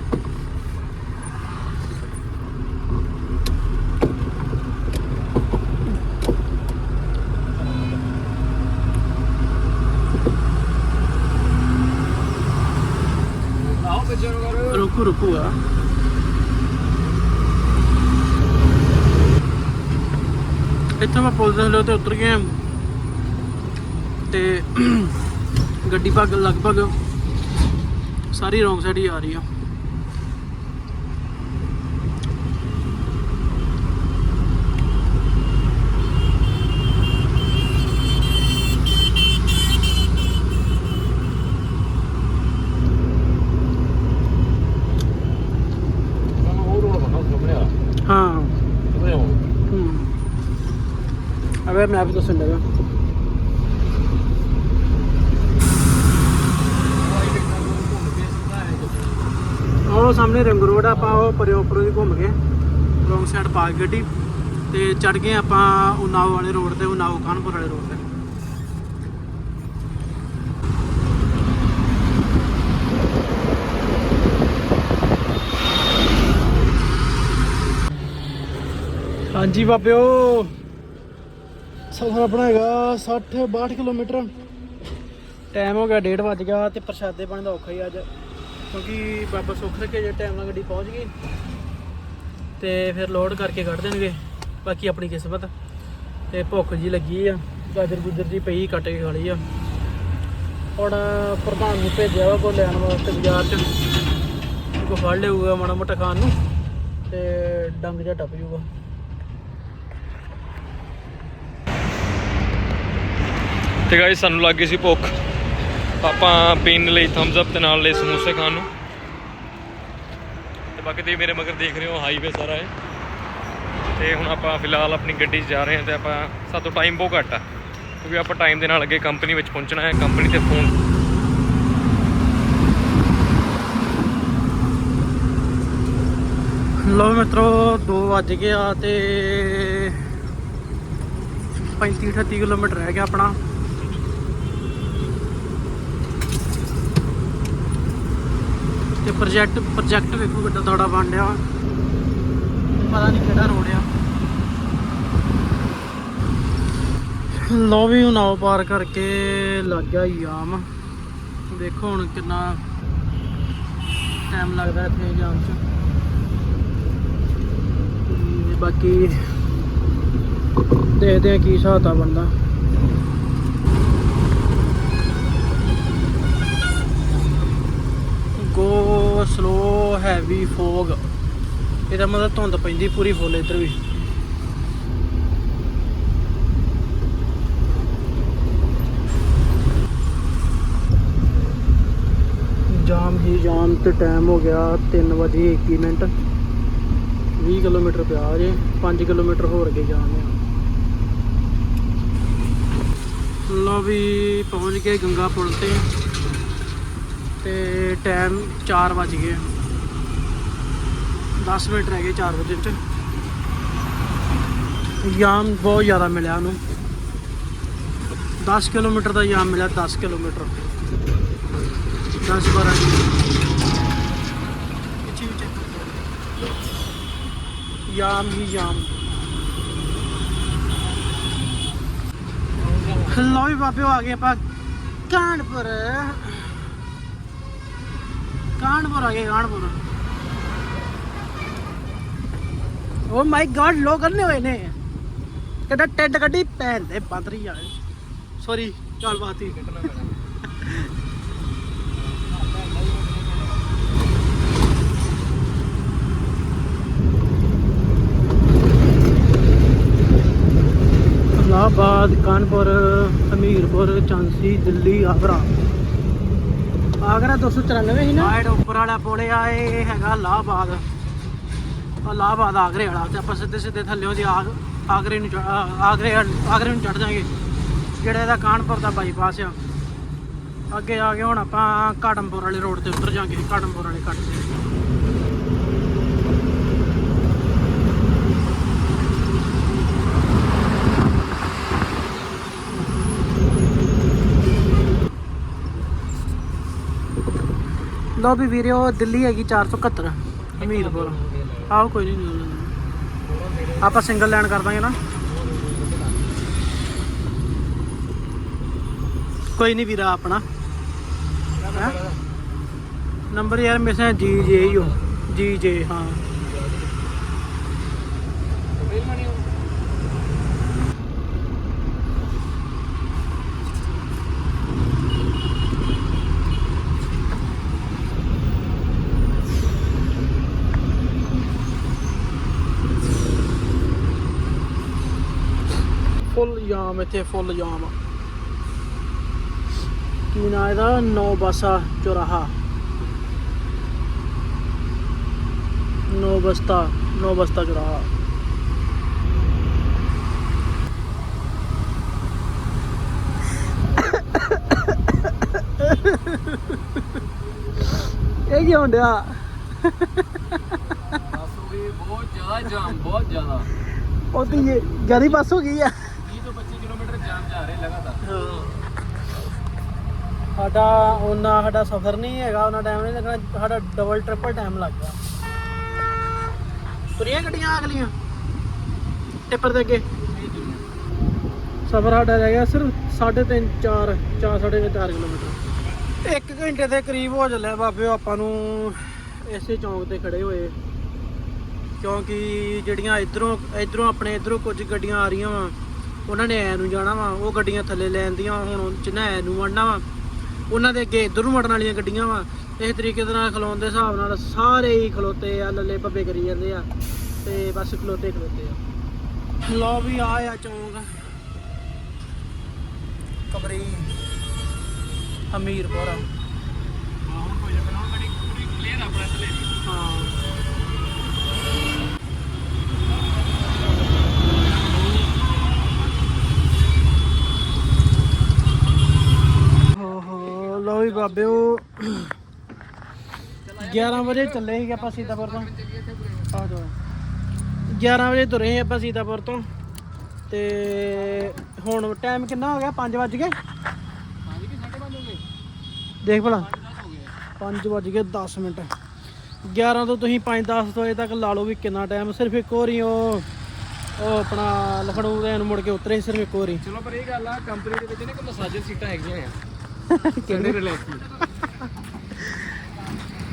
ਆਓ ਪਿੱਛੇ ਰੁਕੂ ਰੁਕੂ ਆ। ਇੱਥੋਂ ਮੈਂ ਪੁੱਲ ਦੇ ਥੱਲੇ ਤੇ ਉਤਰ ਗਿਆ। ਤੇ ਗੱਡੀ ਭਗ ਲਗਭਗ ਸਾਰੀ ਰੋਂਗ ਸਾਈਡ ਹੀ ਆ ਰਹੀ ਆ। ਹਾਂ। ਹੂੰ। ਮੈਂ ਵੀ ਦੱਸਣ ਲੱਗਾ ਉਹ ਸਾਹਮਣੇ ਰਿੰਗ ਰੋਡ ਆਪਾਂ ਉਹ ਪਰੇ ਉੱਪਰੋਂ ਦੀ ਘੁੰਮ ਗਏ ਰੋਂਗ ਸਾਈਡ ਪਾ ਕੇ ਗੱਡੀ ਤੇ ਚੜ ਗਏ ਆਪਾਂ ਉਨਾਓ ਵਾਲੇ ਰੋਡ ਤੇ, ਉਨਾਓ ਕਾਨਪੁਰ ਵਾਲੇ ਰੋਡ ਤੇ। ਹਾਂਜੀ ਬਾਬਿਓ, ਸਫ਼ਰ ਆਪਣਾ ਹੈਗਾ 60 62 ਕਿਲੋਮੀਟਰ। ਟਾਈਮ ਹੋ ਗਿਆ 1:30 ਵੱਜ ਗਿਆ ਤੇ ਪ੍ਰਸ਼ਾਦੇ ਪਾਣੀ ਦਾ ਔਖਾ ਹੀ ਅੱਜ। ਕਿਉਂਕਿ ਬਾਬਾ ਸੁੱਖ ਰੱਖੇ ਜੇ ਟਾਈਮ ਨਾਲ ਗੱਡੀ ਪਹੁੰਚ ਗਈ ਤੇ ਫਿਰ ਲੋਡ ਕਰਕੇ ਕੱਢ ਦੇਣਗੇ, ਬਾਕੀ ਆਪਣੀ ਕਿਸਮਤ ਤੇ ਭੁੱਖ ਜੀ ਲੱਗੀ ਆ, ਗਾਜਰ ਗੁਜਰ ਜੀ ਪਈ, ਕੱਟ ਕੇ ਖਾ ਲਈ ਆ। ਹੁਣ ਪ੍ਰਧਾਨ ਨੂੰ ਭੇਜਿਆ ਵਾ ਕੋ ਲੈਣ ਵਾਸਤੇ ਬਾਜ਼ਾਰ ਚ। ਕੋ ਫੜ ਲਿਆਊਗਾ ਮਾੜਾ ਮੋਟਾ ਖਾਣ ਨੂੰ, ਤੇ ਡੰਗ ਜਿਹਾ ਟੱਪ ਜੂਗਾ। ਤੇ ਗਾਇਸ ਸਾਨੂੰ ਲੱਗ ਗਈ ਸੀ ਭੁੱਖ। ਆਪਾਂ ਪੀਣ ਲਈ ਥੰਬਸ ਅਪ ਤੇ ਨਾਲ ਲਈ ਸਮੋਸੇ ਖਾਣ ਨੂੰ। ਤੇ ਬਾਕੀ ਤੁਸੀਂ ਮੇਰੇ ਮਗਰ ਦੇਖ ਰਹੇ ਹੋ ਹਾਈਵੇ ਸਾਰਾ ਹੈ ਤੇ ਹੁਣ ਆਪਾਂ ਫਿਲਹਾਲ ਆਪਣੀ ਗੱਡੀ 'ਚ ਜਾ ਰਹੇ ਹਾਂ ਤੇ ਆਪਾਂ ਸਾਤੋਂ ਟਾਈਮ ਬਹੁਤ ਘੱਟ ਆ। ਕਿਉਂਕਿ ਆਪਾਂ ਟਾਈਮ ਦੇ ਨਾਲ ਅੱਗੇ ਕੰਪਨੀ ਵਿੱਚ ਪਹੁੰਚਣਾ ਹੈ ਕੰਪਨੀ ਤੇ ਫੋਨ ਲੋ ਮਿੱਤਰੋ 2 ਵੱਜ ਗਏ ਆ ਤੇ 35 38 ਕਿਲੋਮੀਟਰ ਰਹਿ ਗਿਆ ਆਪਣਾ। ਤੇ ਪ੍ਰੋਜੈਕਟ ਪ੍ਰੋਜੈਕਟ ਵੇਖੋ ਕਿੱਡਾ ਤੁਹਾਡਾ ਬਣ ਰਿਹਾ। ਪਤਾ ਨਹੀਂ ਕਿਹੜਾ ਰੋਡ ਆ। ਲੋ ਵੀ ਹੁਣ ਆਓ ਪਾਰ ਕਰਕੇ ਲੱਗ ਗਿਆ ਯਾਮ ਦੇਖੋ ਹੁਣ ਕਿੰਨਾ ਟਾਈਮ ਲੱਗਦਾ ਇੱਥੇ ਜਾਮ 'ਚ। ਬਾਕੀ ਦੇਖਦੇ ਆ ਕੀ ਹਿਸਾਬ ਆ ਬੰਦਾ ਗੋ ਸਲੋ ਹੈਵੀ ਫੋਗ ਇਹਦਾ ਮਤਲਬ ਧੁੰਦ ਪੈਂਦੀ ਪੂਰੀ ਫੁੱਲ ਇੱਧਰ ਵੀ। ਜਾਮ ਹੀ ਜਾਮ ਤੇ ਟਾਈਮ ਹੋ ਗਿਆ 3 ਵਜੇ 21 ਮਿੰਟ। 20 ਕਿਲੋਮੀਟਰ ਪਿਆ ਜੇ 5 ਕਿਲੋਮੀਟਰ ਹੋਰ ਅੱਗੇ ਜਾਣਾ ਆ ਲੋ ਵੀ ਪਹੁੰਚ ਗਏ ਗੰਗਾ ਪੁਲ ਤੇ। ਤੇ ਟਾਈਮ 4 ਵਜ ਗਏ। 10 ਮਿੰਟ ਰਹਿ ਗਏ 4 ਵਜੇ ਚ ਯਾਮ ਬਹੁਤ ਜ਼ਿਆਦਾ ਮਿਲਿਆ ਉਹਨੂੰ। 10 ਕਿਲੋਮੀਟਰ ਦਾ ਯਾਮ ਮਿਲਿਆ 10 ਕਿਲੋਮੀਟਰ। 10 12 ਪਿੱਛੇ ਯਾਮ ਹੀ ਯਾਮ। ਲਓ ਵੀ ਆ ਗਏ ਆਪਾਂ ਕਾਨਪੁਰ। कानपुर आ गए कानपुर ओ माय गॉड लो करने होए ने ਕਿਹੜਾ ਟੈਂਟ ਕੱਢੀ ਭੈਣ ਦੇ ਬੰਦਰੀ ਆ ਸੌਰੀ ਗੱਲ ਬਾਤ ਹੀ ਇਲਾਹਾਬਾਦ ਕਾਨਪੁਰ ਹਮੀਰਪੁਰ ਚਾਂਸੀ ਦਿੱਲੀ ਆਗਰਾ ਆਗਰਾ 294 ਸੀ ਨਾ। ਆਇਡ ਉੱਪਰ ਵਾਲਾ ਪੁਲ ਆ, ਇਹ ਹੈਗਾ ਇਲਾਹਾਬਾਦ ਇਲਾਹਾਬਾਦ ਆਗਰੇ ਵਾਲਾ, ਤੇ ਆਪਾਂ ਸਿੱਧੇ ਸਿੱਧੇ ਥੱਲੇ ਉਹਦੀ ਆਗ ਆਗਰੇ ਨੂੰ ਆਗਰੇ ਵੱਲ- ਆਗਰੇ ਨੂੰ ਚੜ ਜਾਾਂਗੇ। ਜਿਹੜਾ ਇਹਦਾ ਕਾਨਪੁਰ ਦਾ ਬਾਈਪਾਸ ਆ। ਅੱਗੇ ਆ ਕੇ ਹੁਣ ਆਪਾਂ ਕਾਟਮਪੁਰ ਵਾਲੇ ਰੋਡ ਤੇ ਉਤਰ ਜਾਾਂਗੇ ਕਾਟਮਪੁਰ ਵਾਲੇ ਕੱਟ ਤੇ। ਲੋ ਵੀ ਵੀਰਿਓ ਦਿੱਲੀ ਹੈਗੀ 471 ਹਮੀਰਪੁਰ। ਆਓ ਕੋਈ ਨਹੀਂ ਆਪਾਂ ਸਿੰਗਲ ਲਾਈਨ ਕਰ ਦਾਂਗੇ ਨਾ। ਕੋਈ ਨਹੀਂ ਵੀਰਾ, ਆਪਣਾ। ਹੈਂ? ਨੰਬਰ ਯਾਰ ਮੇਰੇ ਸਾਹ ਜੀ ਜੇ ਹੀ ਹੋ। ਜੀ ਜੇ ਹਾਂ। ਫੁੱਲ ਜਾਮ ਇੱਥੇ ਫੁੱਲ ਜਾਮ ਆ। ਕੀ ਨਾਂ ਇਹਦਾ ਨੌ ਬਾਸਾ ਚੌਰਾਹਾ ਨੌ ਬਸਤਾ ਨੌ ਬਸਤਾ ਚੌਰਾਹਾ ਇਹ ਕੀ ਹੁੰਦਿਆ ਬਹੁਤ ਜ਼ਿਆਦਾ ਜਾਮ ਬਹੁਤ ਜ਼ਿਆਦਾ। ਉਹਦੀ ਜ਼ਿਆਦਾ ਬੱਸ ਹੋ ਗਈ ਆ 20 ਤੋਂ 25 ਕਿਲੋਮੀਟਰ ਜਾਮ ਜਾ ਰਹੇ ਲਗਾਤਾਰ ਸਾਡਾ ਉਹਨਾਂ ਸਾਡਾ ਸਫ਼ਰ ਨਹੀਂ ਹੈਗਾ ਉਹਨਾਂ ਟਾਈਮ ਨਹੀਂ ਲੱਗਣਾ, ਸਾਡਾ ਡਬਲ ਟ੍ਰਿਪਲ ਟਾਈਮ ਲੱਗ ਗਿਆ। ਤੁਰੀਆਂ ਗੱਡੀਆਂ ਅਗਲੀਆਂ? ਟਿੱਪਰ ਦੇ ਅੱਗੇ? ਸਫ਼ਰ ਸਾਡਾ ਰਹਿ ਗਿਆ ਸਿਰਫ 3.5 4 4 4.5 ਕਿਲੋਮੀਟਰ। 1 ਘੰਟੇ ਦੇ ਕਰੀਬ ਹੋ ਚੱਲਿਆ ਬਾਬਿਓ ਆਪਾਂ ਨੂੰ ਇਸੇ ਚੌਂਕ ਤੇ ਖੜੇ ਹੋਏ। ਕਿਉਂਕਿ ਜਿਹੜੀਆਂ ਇਧਰੋਂ ਇਧਰੋਂ ਆਪਣੇ ਇਧਰੋਂ ਕੁਝ ਗੱਡੀਆਂ ਆ ਰਹੀਆਂ ਵਾ ਉਹਨਾਂ ਨੇ ਐ ਨੂੰ ਜਾਣਾ ਵਾ ਉਹ ਗੱਡੀਆਂ ਥੱਲੇ ਲੈਣ ਦੀਆਂ ਹੁਣ ਜਿੰਨਾ ਐ ਨੂੰ ਵੜਨਾ ਵਾ ਉਹਨਾਂ ਦੇ ਅੱਗੇ ਇਧਰ ਨੂੰ ਵੜਨ ਵਾਲੀਆਂ ਗੱਡੀਆਂ ਵਾ। ਇਸ ਤਰੀਕੇ ਦੇ ਨਾਲ ਖਲੋਣ ਦੇ ਹਿਸਾਬ ਨਾਲ ਸਾਰੇ ਹੀ ਖਲੋਤੇ ਆ ਲੱਲੇ ਭੱਬੇ ਕਰੀ ਜਾਂਦੇ ਆ ਤੇ ਬਸ ਖਲੋਤੇ ਖਲੋਤੇ ਆ। ਲੋ ਵੀ ਆ ਆ ਚੌਂਕ। ਕਬਰੀ। ਹਮੀਰਪੁਰ ਹੁਣ ਕੋਈ ਜਗ੍ਹਾ ਬੜੀ ਪੂਰੀ ਕਲੀਅਰ ਆਪਣਾ ਥੱਲੇ। ਹਾਂ ਹੋ ਹੋ ਲੋ ਵੀ ਬਾਬਿਓ 11 ਵਜੇ ਚੱਲੇ ਸੀਗੇ ਆਪਾਂ ਸੀਤਾਪੁਰ ਤੋਂ। ਆ ਜਾਓ। 11 ਵਜੇ ਤੁਰੇ ਸੀ ਆਪਾਂ ਸੀਤਾਪੁਰ ਤੋਂ। ਤੇ ਹੁਣ ਟਾਈਮ ਕਿੰਨਾ ਹੋ ਗਿਆ? 5 ਵਜ ਗਏ? ਹਾਂਜੀ ਕਿ 5:30 ਹੋ ਗਏ ਦੇਖ ਭਲਾ। 10 ਹੋ ਗਏ 5 ਵਜ ਗਏ 10 ਮਿੰਟ। 11 ਤੋਂ ਤੁਸੀਂ 5-10 ਵਜੇ ਤੱਕ ਲਾ ਲਓ ਵੀ ਕਿੰਨਾ ਟਾਈਮ ਸਿਰਫ ਇੱਕ ਵਾਰੀ ਉਹ ਉਹ ਆਪਣਾ ਲਖਨਊ ਦੇ ਨੂੰ ਮੁੜ ਕੇ ਉਤਰੇ ਸਿਰਫ ਇੱਕ ਵਾਰੀ। ਚਲੋ ਪਰ ਇਹ ਗੱਲ ਆ ਕੰਪਨੀ ਦੇ ਵਿੱਚ ਨੇ ਕਿ ਮਸਾਜਰ ਸੀਟਾਂ ਹੈਗੀਆਂ ਆ। ਕਿਹੜੇ ਰਿਲੈਕਸ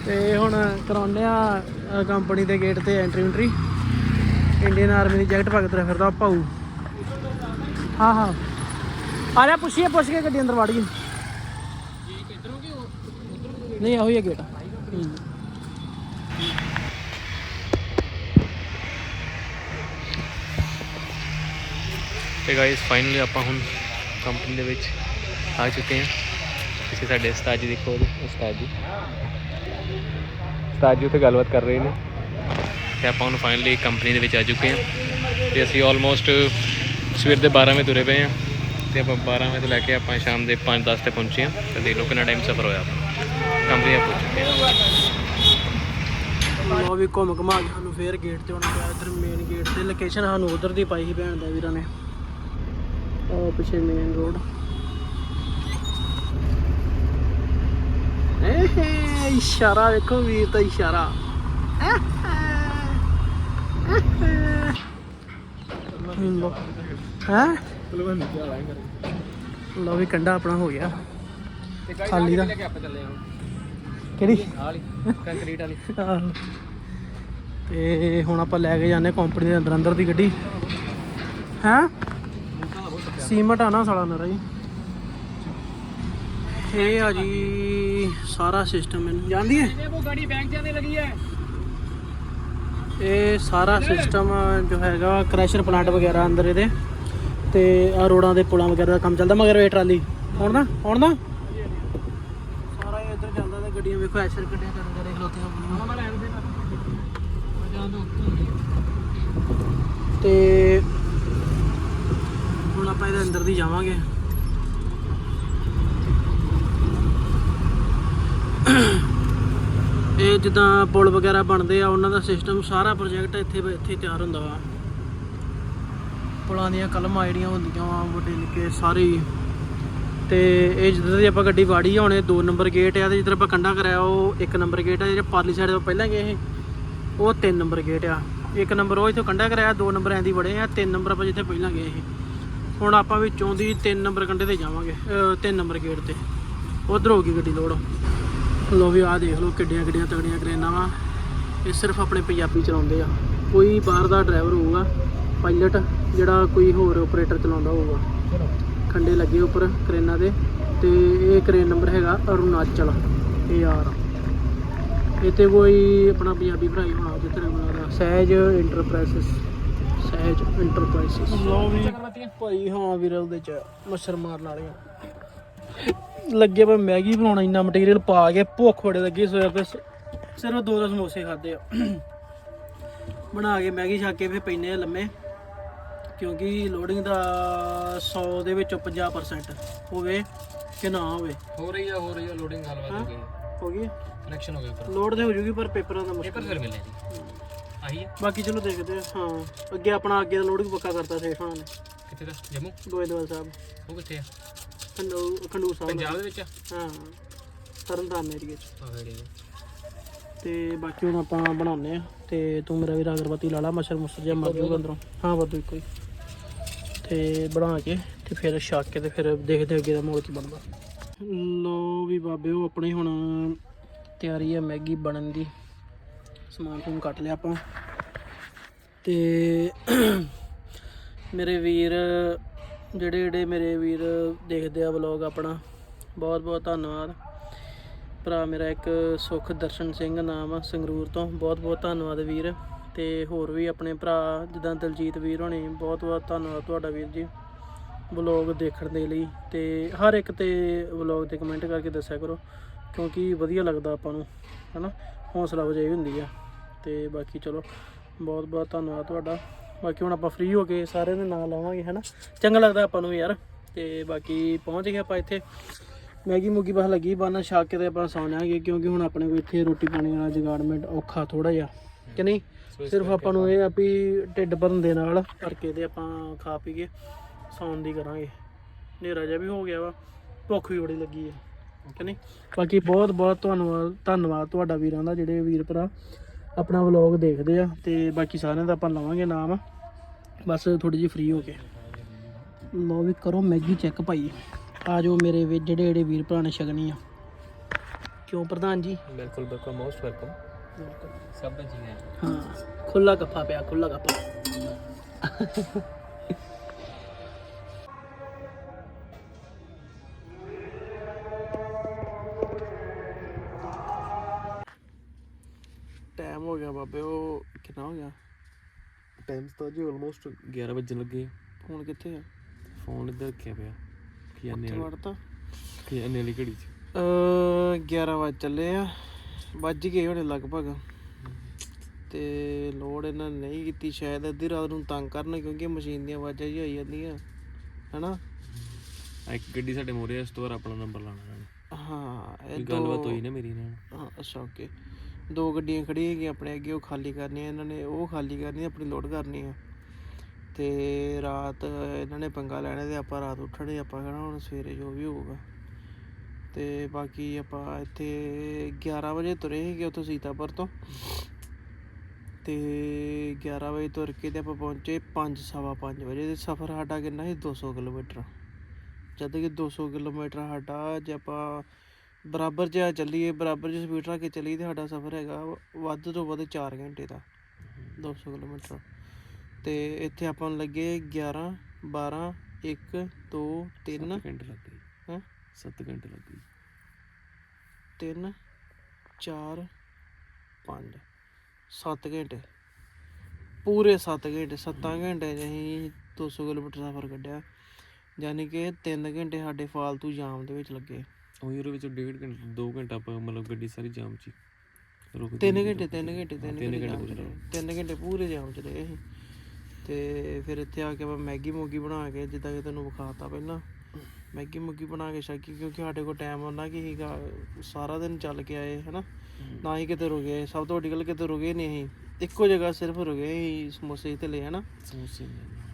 ਤੇ ਹੁਣ ਕਰਾਉਂਦੇ ਆ ਕੰਪਨੀ ਦੇ ਗੇਟ ਤੇ ਐਂਟਰੀ ਐਂਟਰੀ ਇੰਡੀਅਨ ਆਰਮੀ ਦੀ ਜੈਕਟ ਪਾ ਕੇ ਤੁਰਿਆ ਫਿਰਦਾ ਭਾਊ। ਹਾਂ ਹਾਂ। ਆ ਪੁੱਛੀਏ ਪੁੱਛ ਕੇ ਗੱਡੀ ਅੰਦਰ ਵਾੜੀਏ ਨਹੀਂ ਇਹੋ ਹੀ ਹੈ। ਗੇਟ ਤੇ ਗਾਇਸ ਫਾਈਨਲੀ ਆਪਾਂ ਹੁਣ ਕੰਪਨੀ ਦੇ ਵਿੱਚ ਆ ਚੁੱਕੇ ਹਾਂ। ਤੁਸੀਂ ਸਾਡੇ ਉਸਤਾਦ ਜੀ ਦੇਖੋ ਉਹਦੇ, ਉਸਤਾਦ ਜੀ। ਉਸਤਾਦ ਜੀ ਉੱਥੇ ਗੱਲਬਾਤ ਕਰ ਰਹੇ ਨੇ। ਤੇ ਆਪਾਂ ਹੁਣ ਫਾਈਨਲੀ ਕੰਪਨੀ ਦੇ ਵਿੱਚ ਆ ਚੁੱਕੇ ਹਾਂ। ਤੇ ਅਸੀਂ ਆਲਮੋਸਟ ਸਵੇਰ ਦੇ 12 ਵਜੇ ਤੁਰੇ ਪਏ ਹਾਂ। ਤੇ ਆਪਾਂ 12 ਵਜੇ ਤੋਂ ਲੈ ਕੇ ਆਪਾਂ ਸ਼ਾਮ ਦੇ 5-10 ਤੇ ਪਹੁੰਚੇ ਹਾਂ। ਤੇ ਦੇਖ ਲਓ ਕਿੰਨਾ ਟਾਈਮ ਸਫਰ ਹੋਇਆ ਆਪਾਂ ਕੰਪਨੀ ਆ ਪਹੁੰਚ ਚੁੱਕੇ ਹਾਂ। ਲੋ ਵੀ ਘੁੰਮ ਘੁਮਾ ਕੇ ਸਾਨੂੰ ਫੇਰ ਗੇਟ ਤੇ ਆਉਣਾ ਪਿਆ। ਇਧਰ ਮੇਨ ਗੇਟ ਤੇ ਲੋਕੇਸ਼ਨ ਸਾਨੂੰ ਉਧਰ ਦੀ ਪਾਈ ਸੀ ਭੈਣ ਦਾ ਵੀਰਾਂ ਨੇ। ਉਹ ਪਿੱਛੇ ਮੇਨ ਰੋਡ ਏ ਇਸ਼ਾਰਾ ਵੇਖੋ ਵੀਰ ਦਾ ਇਸ਼ਾਰਾ ਹੈ ਲੋ ਵੀ ਕੰਡਾ ਆਪਣਾ ਹੋ ਗਿਆ ਖਾਲੀ ਦਾ। ਕਿਹੜੀ ਕੰਕਰੀਟ ਵਾਲੀ ਤੇ ਹੁਣ ਆਪਾਂ ਲੈ ਕੇ ਜਾਂਦੇ ਕੰਪਨੀ ਦੇ ਅੰਦਰ ਅੰਦਰ ਦੀ ਗੱਡੀ ਹੈ ਸੀਮਟ ਆ ਨਾ ਸਾਲਾ ਨਰਾ ਜੀ ਇਹ ਆ ਜੀ ਸਾਰਾ ਸਿਸਟਮ ਇਹਨੂੰ ਜਾਂਦੀ ਹੈ? ਉਹ ਗਾੜੀ ਬੈਂਕ ਜਾਣੇ ਲੱਗੀ ਹੈ। ਇਹ ਸਾਰਾ ਸਿਸਟਮ ਜੋ ਹੈਗਾ ਕ੍ਰੈਸ਼ਰ ਪਲਾਂਟ ਵਗੈਰਾ ਅੰਦਰ ਇਹਦੇ। ਤੇ ਆ ਰੋਡਾਂ ਦੇ ਪੁਲਾਂ ਵਗੈਰਾ ਦਾ ਕੰਮ ਚੱਲਦਾ ਮਗਰ ਵੇ ਟਰਾਲੀ। ਹੁਣ ਨਾ ਹੁਣ ਨਾ। ਸਾਰਾ ਇਹ ਇੱਧਰ ਚੱਲਦਾ ਤੇ ਗੱਡੀਆਂ ਵੇਖੋ ਐਸ਼ਰ ਗੱਡੀਆਂ ਕਰਨ ਕਰੇ ਖਲੋਤੀਆਂ ਆਪਣੀਆਂ ਮੈਂ ਲੈਣ ਦੇ ਤੇ ਹੁਣ ਆਪਾਂ ਇਹਦੇ ਅੰਦਰ ਦੀ ਜਾਵਾਂਗੇ ਇਹ ਜਿੱਦਾਂ ਪੁਲ ਵਗੈਰਾ ਬਣਦੇ ਆ, ਉਹਨਾਂ ਦਾ ਸਿਸਟਮ ਸਾਰਾ ਪ੍ਰੋਜੈਕਟ ਇੱਥੇ ਇੱਥੇ ਤਿਆਰ ਹੁੰਦਾ ਵਾ। ਪੁਲਾਂ ਦੀਆਂ ਕਲਮਾਂ ਜਿਹੜੀਆਂ ਹੁੰਦੀਆਂ ਵਾ ਵੱਡੇ ਨਿੱਕੇ ਸਾਰੇ। ਹੀ। ਤੇ ਇਹ ਜਿੱਦਾਂ ਦੀ ਆਪਾਂ ਗੱਡੀ ਵਾੜੀ ਆ, ਹੁਣ 2 ਨੰਬਰ ਗੇਟ ਆ, ਤੇ ਜਿੱਧਰ ਆਪਾਂ ਕੰਡਾ ਕਰਾਇਆ ਉਹ 1 ਨੰਬਰ ਗੇਟ ਆ, ਜਿਹੜੇ ਪਾਰਲੀ ਸਾਈਡ ਤੋਂ ਪਹਿਲਾਂ ਗਏ ਇਹ, ਉਹ 3 ਨੰਬਰ ਗੇਟ ਆ। ਇੱਕ ਨੰਬਰ ਉਹ ਇੱਥੋਂ ਕੰਡਾ ਕਰਾਇਆ 2 ਨੰਬਰ ਐਂਦੀ ਵੜੇ ਆ 3 ਨੰਬਰ ਆਪਾਂ ਜਿੱਥੇ ਪਹਿਲਾਂ ਗਏ ਇਹ। ਹੁਣ ਆਪਾਂ ਵਿੱਚੋਂ ਦੀ 3 ਨੰਬਰ ਕੰਡੇ ਤੇ ਜਾਵਾਂਗੇ 3 ਨੰਬਰ ਗੇਟ ਤੇ। ਉਧਰ ਹੋਗੀ ਗੱਡੀ ਲੋਡ। ਲੋ ਵੀ ਆਹ ਦੇਖ ਲਓ ਕਿੱਡੀਆਂ ਕਿੱਡੀਆਂ ਤਗੜੀਆਂ ਕਰੇਨਾਂ ਵਾ। ਇਹ ਸਿਰਫ ਆਪਣੇ ਪੰਜਾਬੀ ਚਲਾਉਂਦੇ ਆ। ਕੋਈ ਬਾਹਰ ਦਾ ਡਰਾਈਵਰ ਹੋਊਗਾ ਪਾਇਲਟ ਜਿਹੜਾ ਕੋਈ ਹੋਰ ਆਪਰੇਟਰ ਚਲਾਉਂਦਾ ਹੋਊਗਾ। ਖੰਡੇ ਲੱਗੇ ਉੱਪਰ ਕਰੇਨਾਂ ਦੇ ਤੇ ਇਹ ਕਰੇਨ ਨੰਬਰ ਹੈਗਾ ਅਰੁਣਾਚਲ ਇਹ ਆਰ ਇੱਥੇ ਕੋਈ ਆਪਣਾ ਪੰਜਾਬੀ ਭਰਾਈ ਹੀ ਹੋਣਾ, ਜਿੱਥੇ ਬਣਾਦਾ ਸਹਿਜ ਇੰਟਰਪ੍ਰਾਈਸਸ ਸਹਿਜ ਇੰਟਰਪ੍ਰਾਈਸਸ ਲੋ ਵੀ ਭਾਈ ਹਾਂ ਵੀਰ ਉਹਦੇ ਚ ਮੱਛਰ ਮਾਰਨ ਵਾਲੀਆਂ ਲੱਗੇ ਪਏ ਮੈਗੀ ਬਣਾਉਣਾ ਇੰਨਾ ਮਟੀਰੀਅਲ ਪਾ ਕੇ ਭੁੱਖ ਬੜੇ ਲੱਗੀ ਸੋਇਆ ਤੇ ਸਿਰਫ ਦੋ ਦੋ ਸਮੋਸੇ ਖਾਦੇ ਆ। ਬਣਾ ਕੇ ਮੈਗੀ ਛੱਕ ਕੇ ਫਿਰ ਪੈਨੇ ਆ ਲੰਮੇ। ਕਿਉਂਕਿ ਲੋਡਿੰਗ ਦਾ 100 ਦੇ ਵਿੱਚੋਂ 50% ਹੋਵੇ ਕਿ ਨਾ ਹੋਵੇ। ਹੋ ਰਹੀ ਹੈ ਹੋ ਰਹੀ ਹੈ ਲੋਡਿੰਗ ਗੱਲਬਾਤ ਹੋ ਗਈ ਹੋ ਗਈ ਕਨੈਕਸ਼ਨ ਹੋ ਗਿਆ ਪਰ ਲੋਡ ਤੇ ਹੋ ਜੂਗੀ ਪਰ ਪੇਪਰਾਂ ਦਾ ਮੁਸ਼ਕਲ ਪੇਪਰ ਫਿਰ ਮਿਲਨੇ ਜੀ। ਆਹੀ ਬਾਕੀ ਚਲੋ ਦੇਖਦੇ ਆ ਹਾਂ। ਅੱਗੇ ਆਪਣਾ ਅੱਗੇ ਦਾ ਲੋਡਿੰਗ ਪੱਕਾ ਕਰਤਾ ਸੇਠ ਹੋਣਾ ਨੇ। ਕਿੱਥੇ ਦਾ? ਜੰਮੂ? ਗੋਇੰਦਵਾਲ ਸਾਹਿਬ। ਉਹ ਕਿੱਥੇ ਆ? ਖੰਡੂ ਖੰਡੂਰ ਸਾਹਿਬ ਪੰਜਾਬ ਦੇ ਵਿੱਚ? ਹਾਂ ਤਰਨਤਾਰਨ ਏਰੀਏ 'ਚ। ਤੇ ਬਾਕੀ ਹੁਣ ਆਪਾਂ ਬਣਾਉਨੇ ਆ ਤੇ ਤੂੰ ਮੇਰਾ ਵੀ ਅਗਰਬੱਤੀ ਲਾ ਲਾ ਮੱਛਰ ਮੁੱਛਰ ਜਿਹਾ ਮਰ ਜੂਗਾ ਅੰਦਰੋਂ। ਹਾਂ ਵਾਧੂ ਇੱਕੋ ਹੀ। ਤੇ ਬਣਾ ਕੇ ਤੇ ਫਿਰ ਛੱਕ ਕੇ ਤੇ ਫਿਰ ਦੇਖਦੇ ਅੱਗੇ ਦਾ ਮੋੜ ਕੀ ਬਣਦਾ। ਲੋ ਵੀ ਬਾਬੇ ਉਹ ਆਪਣੀ ਹੁਣ ਤਿਆਰੀ ਹੈ ਮੈਗੀ ਬਣਨ ਦੀ। ਸਮਾਨ ਸਮੂਨ ਕੱਟ ਲਿਆ ਆਪਾਂ। ਤੇ ਮੇਰੇ ਵੀਰ ਜਿਹੜੇ ਜਿਹੜੇ ਮੇਰੇ ਵੀਰ ਦੇਖਦੇ ਆ ਵਲੌਗ ਆਪਣਾ, ਬਹੁਤ ਬਹੁਤ ਧੰਨਵਾਦ। ਭਰਾ ਮੇਰਾ ਇੱਕ ਸੁਖ ਦਰਸ਼ਨ ਸਿੰਘ ਨਾਮ ਆ, ਸੰਗਰੂਰ ਤੋਂ। ਬਹੁਤ ਬਹੁਤ ਧੰਨਵਾਦ ਵੀਰ। ਤੇ ਹੋਰ ਵੀ ਆਪਣੇ ਭਰਾ ਜਿੱਦਾਂ ਦਲਜੀਤ ਵੀਰ ਹੋਣੇ, ਬਹੁਤ ਬਹੁਤ ਧੰਨਵਾਦ ਤੁਹਾਡਾ ਵੀਰ ਜੀ ਵਲੌਗ ਦੇਖਣ ਦੇ ਲਈ। ਤੇ ਹਰ ਇੱਕ ਤੇ ਵਲੌਗ ਤੇ ਕਮੈਂਟ ਕਰਕੇ ਦੱਸਿਆ ਕਰੋ, ਕਿਉਂਕਿ ਵਧੀਆ ਲੱਗਦਾ ਆਪਾਂ ਨੂੰ, ਹਨਾ? ਹੌਸਲਾ ਵਜਾਈ ਹੁੰਦੀ ਆ। ਤੇ ਬਾਕੀ ਚਲੋ, ਬਹੁਤ ਬਹੁਤ ਧੰਨਵਾਦ ਤੁਹਾਡਾ। ਬਾਕੀ ਹੁਣ ਆਪਾਂ ਫ੍ਰੀ ਹੋ ਕੇ ਸਾਰਿਆਂ ਦੇ ਨਾਂ ਲਾਵਾਂਗੇ ਹਨਾ? ਚੰਗਾ ਲੱਗਦਾ ਆਪਾਂ ਨੂੰ ਯਾਰ। ਤੇ ਬਾਕੀ ਪਹੁੰਚ ਗਏ ਆਪਾਂ ਇੱਥੇ। ਮੈਗੀ ਮੁਗੀ ਬਸ ਲੱਗੀ ਬਾਨਾ ਛੱਕ ਕੇ ਤੇ ਆਪਾਂ ਸੌਂ ਜਾਾਂਗੇ ਕਿਉਂਕਿ ਹੁਣ ਆਪਣੇ ਕੋਲ ਇੱਥੇ ਰੋਟੀ ਪਾਣੀ ਵਾਲਾ ਜਗਾੜਮੈਂਟ ਔਖਾ ਥੋੜਾ ਜਿਹਾ। ਕਿ ਨਹੀਂ? ਸਿਰਫ ਆਪਾਂ ਨੂੰ ਇਹ ਆ ਵੀ ਢਿੱਡ ਭਰਨ ਦੇ ਨਾਲ ਕਰਕੇ ਤੇ ਆਪਾਂ ਖਾ ਪੀ ਕੇ ਸੌਣ ਦੀ ਕਰਾਂਗੇ। ਹਨੇਰਾ ਜਿਹਾ ਵੀ ਹੋ ਗਿਆ ਵਾ ਭੁੱਖ ਵੀ ਬੜੀ ਲੱਗੀ ਹੈ ਕਿ ਨਹੀਂ? ਬਾਕੀ ਬਹੁਤ ਬਹੁਤ ਧੰਨਵਾਦ ਧੰਨਵਾਦ ਤੁਹਾਡਾ ਵੀਰਾਂ ਦਾ ਜਿਹੜੇ ਵੀਰ ਭਰਾ ਆਪਣਾ ਵਲੌਗ ਦੇਖਦੇ ਆ ਤੇ ਬਾਕੀ ਸਾਰਿਆਂ ਦਾ ਆਪਾਂ ਲਵਾਂਗੇ ਨਾਮ। ਬਸ ਥੋੜੀ ਜਿਹੀ ਫ੍ਰੀ ਹੋ ਕੇ। ਲੋ ਵੀ ਕਰੋ ਮੈਗੀ ਚੈੱਕ ਭਾਈ। ਆ ਜਾਓ ਮੇਰੇ ਵੀ ਜਿਹੜੇ ਜਿਹੜੇ ਵੀਰ ਭਰਾ ਨੇ ਛਕਣੀ ਆ। ਕਿਉਂ ਪ੍ਰਧਾਨ ਜੀ? ਬਿਲਕੁਲ ਬਿਲਕੁਲ ਮੋਸਟ ਵੈਲਕਮ ਸਭ ਜੀ ਹੈ ਹਾਂ ਖੁੱਲਾ ਗੱਫਾ ਪਿਆ ਖੁੱਲਾ ਗੱਫਾ। ਟਾਈਮ ਤਾਂ ਜੀ ਆਲਮੋਸਟ 11 ਵਜੇ ਲੱਗੇ। ਫੋਨ ਕਿੱਥੇ ਆ? ਫੋਨ ਇੱਧਰ ਰੱਖਿਆ ਪਿਆ। ਖਿਆਨੇ ਕਿੱਥੇ ਵੜਤਾ? ਖਿਆਨੇ ਵਾਲੀ ਘੜੀ 'ਚ? ਅ 11 ਵਜੇ ਚੱਲੇ ਆ। ਵੱਜ ਗਏ ਹੋਣੇ ਲਗਭਗ। ਤੇ ਲੋਡ ਇਹਨਾਂ ਨੇ ਨਹੀਂ ਕੀਤੀ ਸ਼ਾਇਦ ਅੱਧੀ ਰਾਤ ਨੂੰ ਤੰਗ ਕਰਨ ਕਿਉਂਕਿ ਮਸ਼ੀਨ ਦੀਆਂ ਆਵਾਜ਼ਾਂ ਜੀ ਆਈ ਜਾਂਦੀਆਂ। ਹਨਾ? ਆ ਇੱਕ ਗੱਡੀ ਸਾਡੇ ਮੋਰੇ ਇਸ ਤੋਂ ਬਾਅਦ ਆਪਣਾ ਨੰਬਰ ਲਾਣਾ ਇਹਨਾਂ ਨੇ। ਹਾਂ ਕੋਈ ਇਹ ਗੱਲਬਾਤ ਦੋ ਹੋਈ ਨਾ ਮੇਰੀ ਨਾਲ। ਹਾਂ ਅੱਛਾ ਓਕੇ ਦੋ ਗੱਡੀਆਂ ਖੜੀਆਂ ਹੈਗੀਆਂ ਆਪਣੇ ਅੱਗੇ, ਉਹ ਖਾਲੀ ਕਰਨੀਆਂ ਇਹਨਾਂ ਨੇ, ਉਹ ਖਾਲੀ ਕਰਨੀ ਆਪਣੀ ਲੋਡ ਕਰਨੀ ਆ। ਤੇ ਰਾਤ ਇਹਨਾਂ ਨੇ ਪੰਗਾ ਲੈਣਾ ਤੇ ਆਪਾਂ ਰਾਤ ਉੱਠਣੇ, ਆਪਾਂ ਕਹਿਣਾ ਹੁਣ ਸਵੇਰੇ ਜੋ ਵੀ ਹੋਊਗਾ। ਤੇ ਬਾਕੀ ਆਪਾਂ ਇੱਥੇ 11 ਵਜੇ ਤੁਰੇ ਸੀਗੇ ਉੱਥੋਂ ਸੀਤਾਪੁਰ ਤੋਂ। ਤੇ 11 ਵਜੇ ਤੁਰ ਕੇ ਤੇ ਆਪਾਂ ਪਹੁੰਚੇ 5 ਸਵਾ 5 ਵਜੇ। ਤੇ ਸਫ਼ਰ ਸਾਡਾ ਕਿੰਨਾ ਸੀ? 200 ਕਿਲੋਮੀਟਰ। ਜਦ ਕਿ 200 ਕਿਲੋਮੀਟਰ ਸਾਡਾ, ਜੇ ਆਪਾਂ ਬਰਾਬਰ ਜਿਹਾ ਚੱਲੀਏ ਬਰਾਬਰ ਜਿਹਾ ਸਪੀਡ ਰੱਖ ਕੇ ਚੱਲੀਏ ਤੇ ਸਾਡਾ ਸਫ਼ਰ ਹੈਗਾ ਵੱਧ ਤੋਂ ਵੱਧ 4 ਘੰਟੇ ਦਾ 200 ਕਿਲੋਮੀਟਰ। ਤੇ ਇੱਥੇ ਆਪਾਂ ਨੂੰ ਲੱਗੇ 11 12 1 2 3 ਘੰਟੇ ਲੱਗ ਗਏ। ਹੈਂ? 7 ਘੰਟੇ ਲੱਗ ਗਏ। 3 4 5 7 ਘੰਟੇ। ਪੂਰੇ 7 ਘੰਟੇ 7 ਘੰਟੇ ਅਸੀਂ 200 ਕਿਲੋਮੀਟਰ ਸਫ਼ਰ ਕੱਢਿਆ। ਯਾਨੀ ਕਿ 3 ਘੰਟੇ ਸਾਡੇ ਫਾਲਤੂ ਜਾਮ ਦੇ ਵਿੱਚ ਲੱਗੇ। ਉਹ ਉਹਦੇ ਵਿੱਚ ਡੇਢ ਘੰਟੇ 2 ਘੰਟਾ ਆਪਾਂ ਮਤਲਬ ਗੱਡੀ ਸਾਰੀ ਜਾਮ 'ਚ ਹੀ ਰੁਕਦੀ 3 ਨਹੀਂ ਘੰਟੇ 3 ਘੰਟੇ 3 ਤਿੰਨ ਘੰਟੇ ਪੂਰੇ ਰਹੇ। 3 ਘੰਟੇ ਪੂਰੇ ਜਾਮ 'ਚ ਰਹੇ ਅਸੀਂ। ਤੇ ਫਿਰ ਇੱਥੇ ਆ ਕੇ ਆਪਾਂ ਮੈਗੀ ਮੂਗੀ ਬਣਾ ਕੇ ਜਿੱਦਾਂ ਕਿ ਤੈਨੂੰ ਵਿਖਾਤਾ ਪਹਿਲਾਂ। ਮੈਗੀ ਮੂਗੀ ਬਣਾ ਕੇ ਛਕੀ ਕਿਉਂਕਿ ਸਾਡੇ ਕੋਲ ਟਾਈਮ ਉਹਨਾਂ ਕੀ ਸੀਗਾ ਸਾਰਾ ਦਿਨ ਚੱਲ ਕੇ ਆਏ ਹਨਾ? ਨਾ ਹੀ ਕਿਤੇ ਰੁਕੇ ਸਭ ਤੋਂ ਵੱਡੀ ਗੱਲ ਕਿਤੇ ਰੁਕੇ ਨਹੀਂ ਅਸੀਂ। ਇੱਕੋ ਜਗ੍ਹਾ ਸਿਰਫ ਰੁਕੇ ਸੀ ਸਮੋਸੇ ਤੇ ਲਏ ਹਨਾ? ਸਮੋਸੇ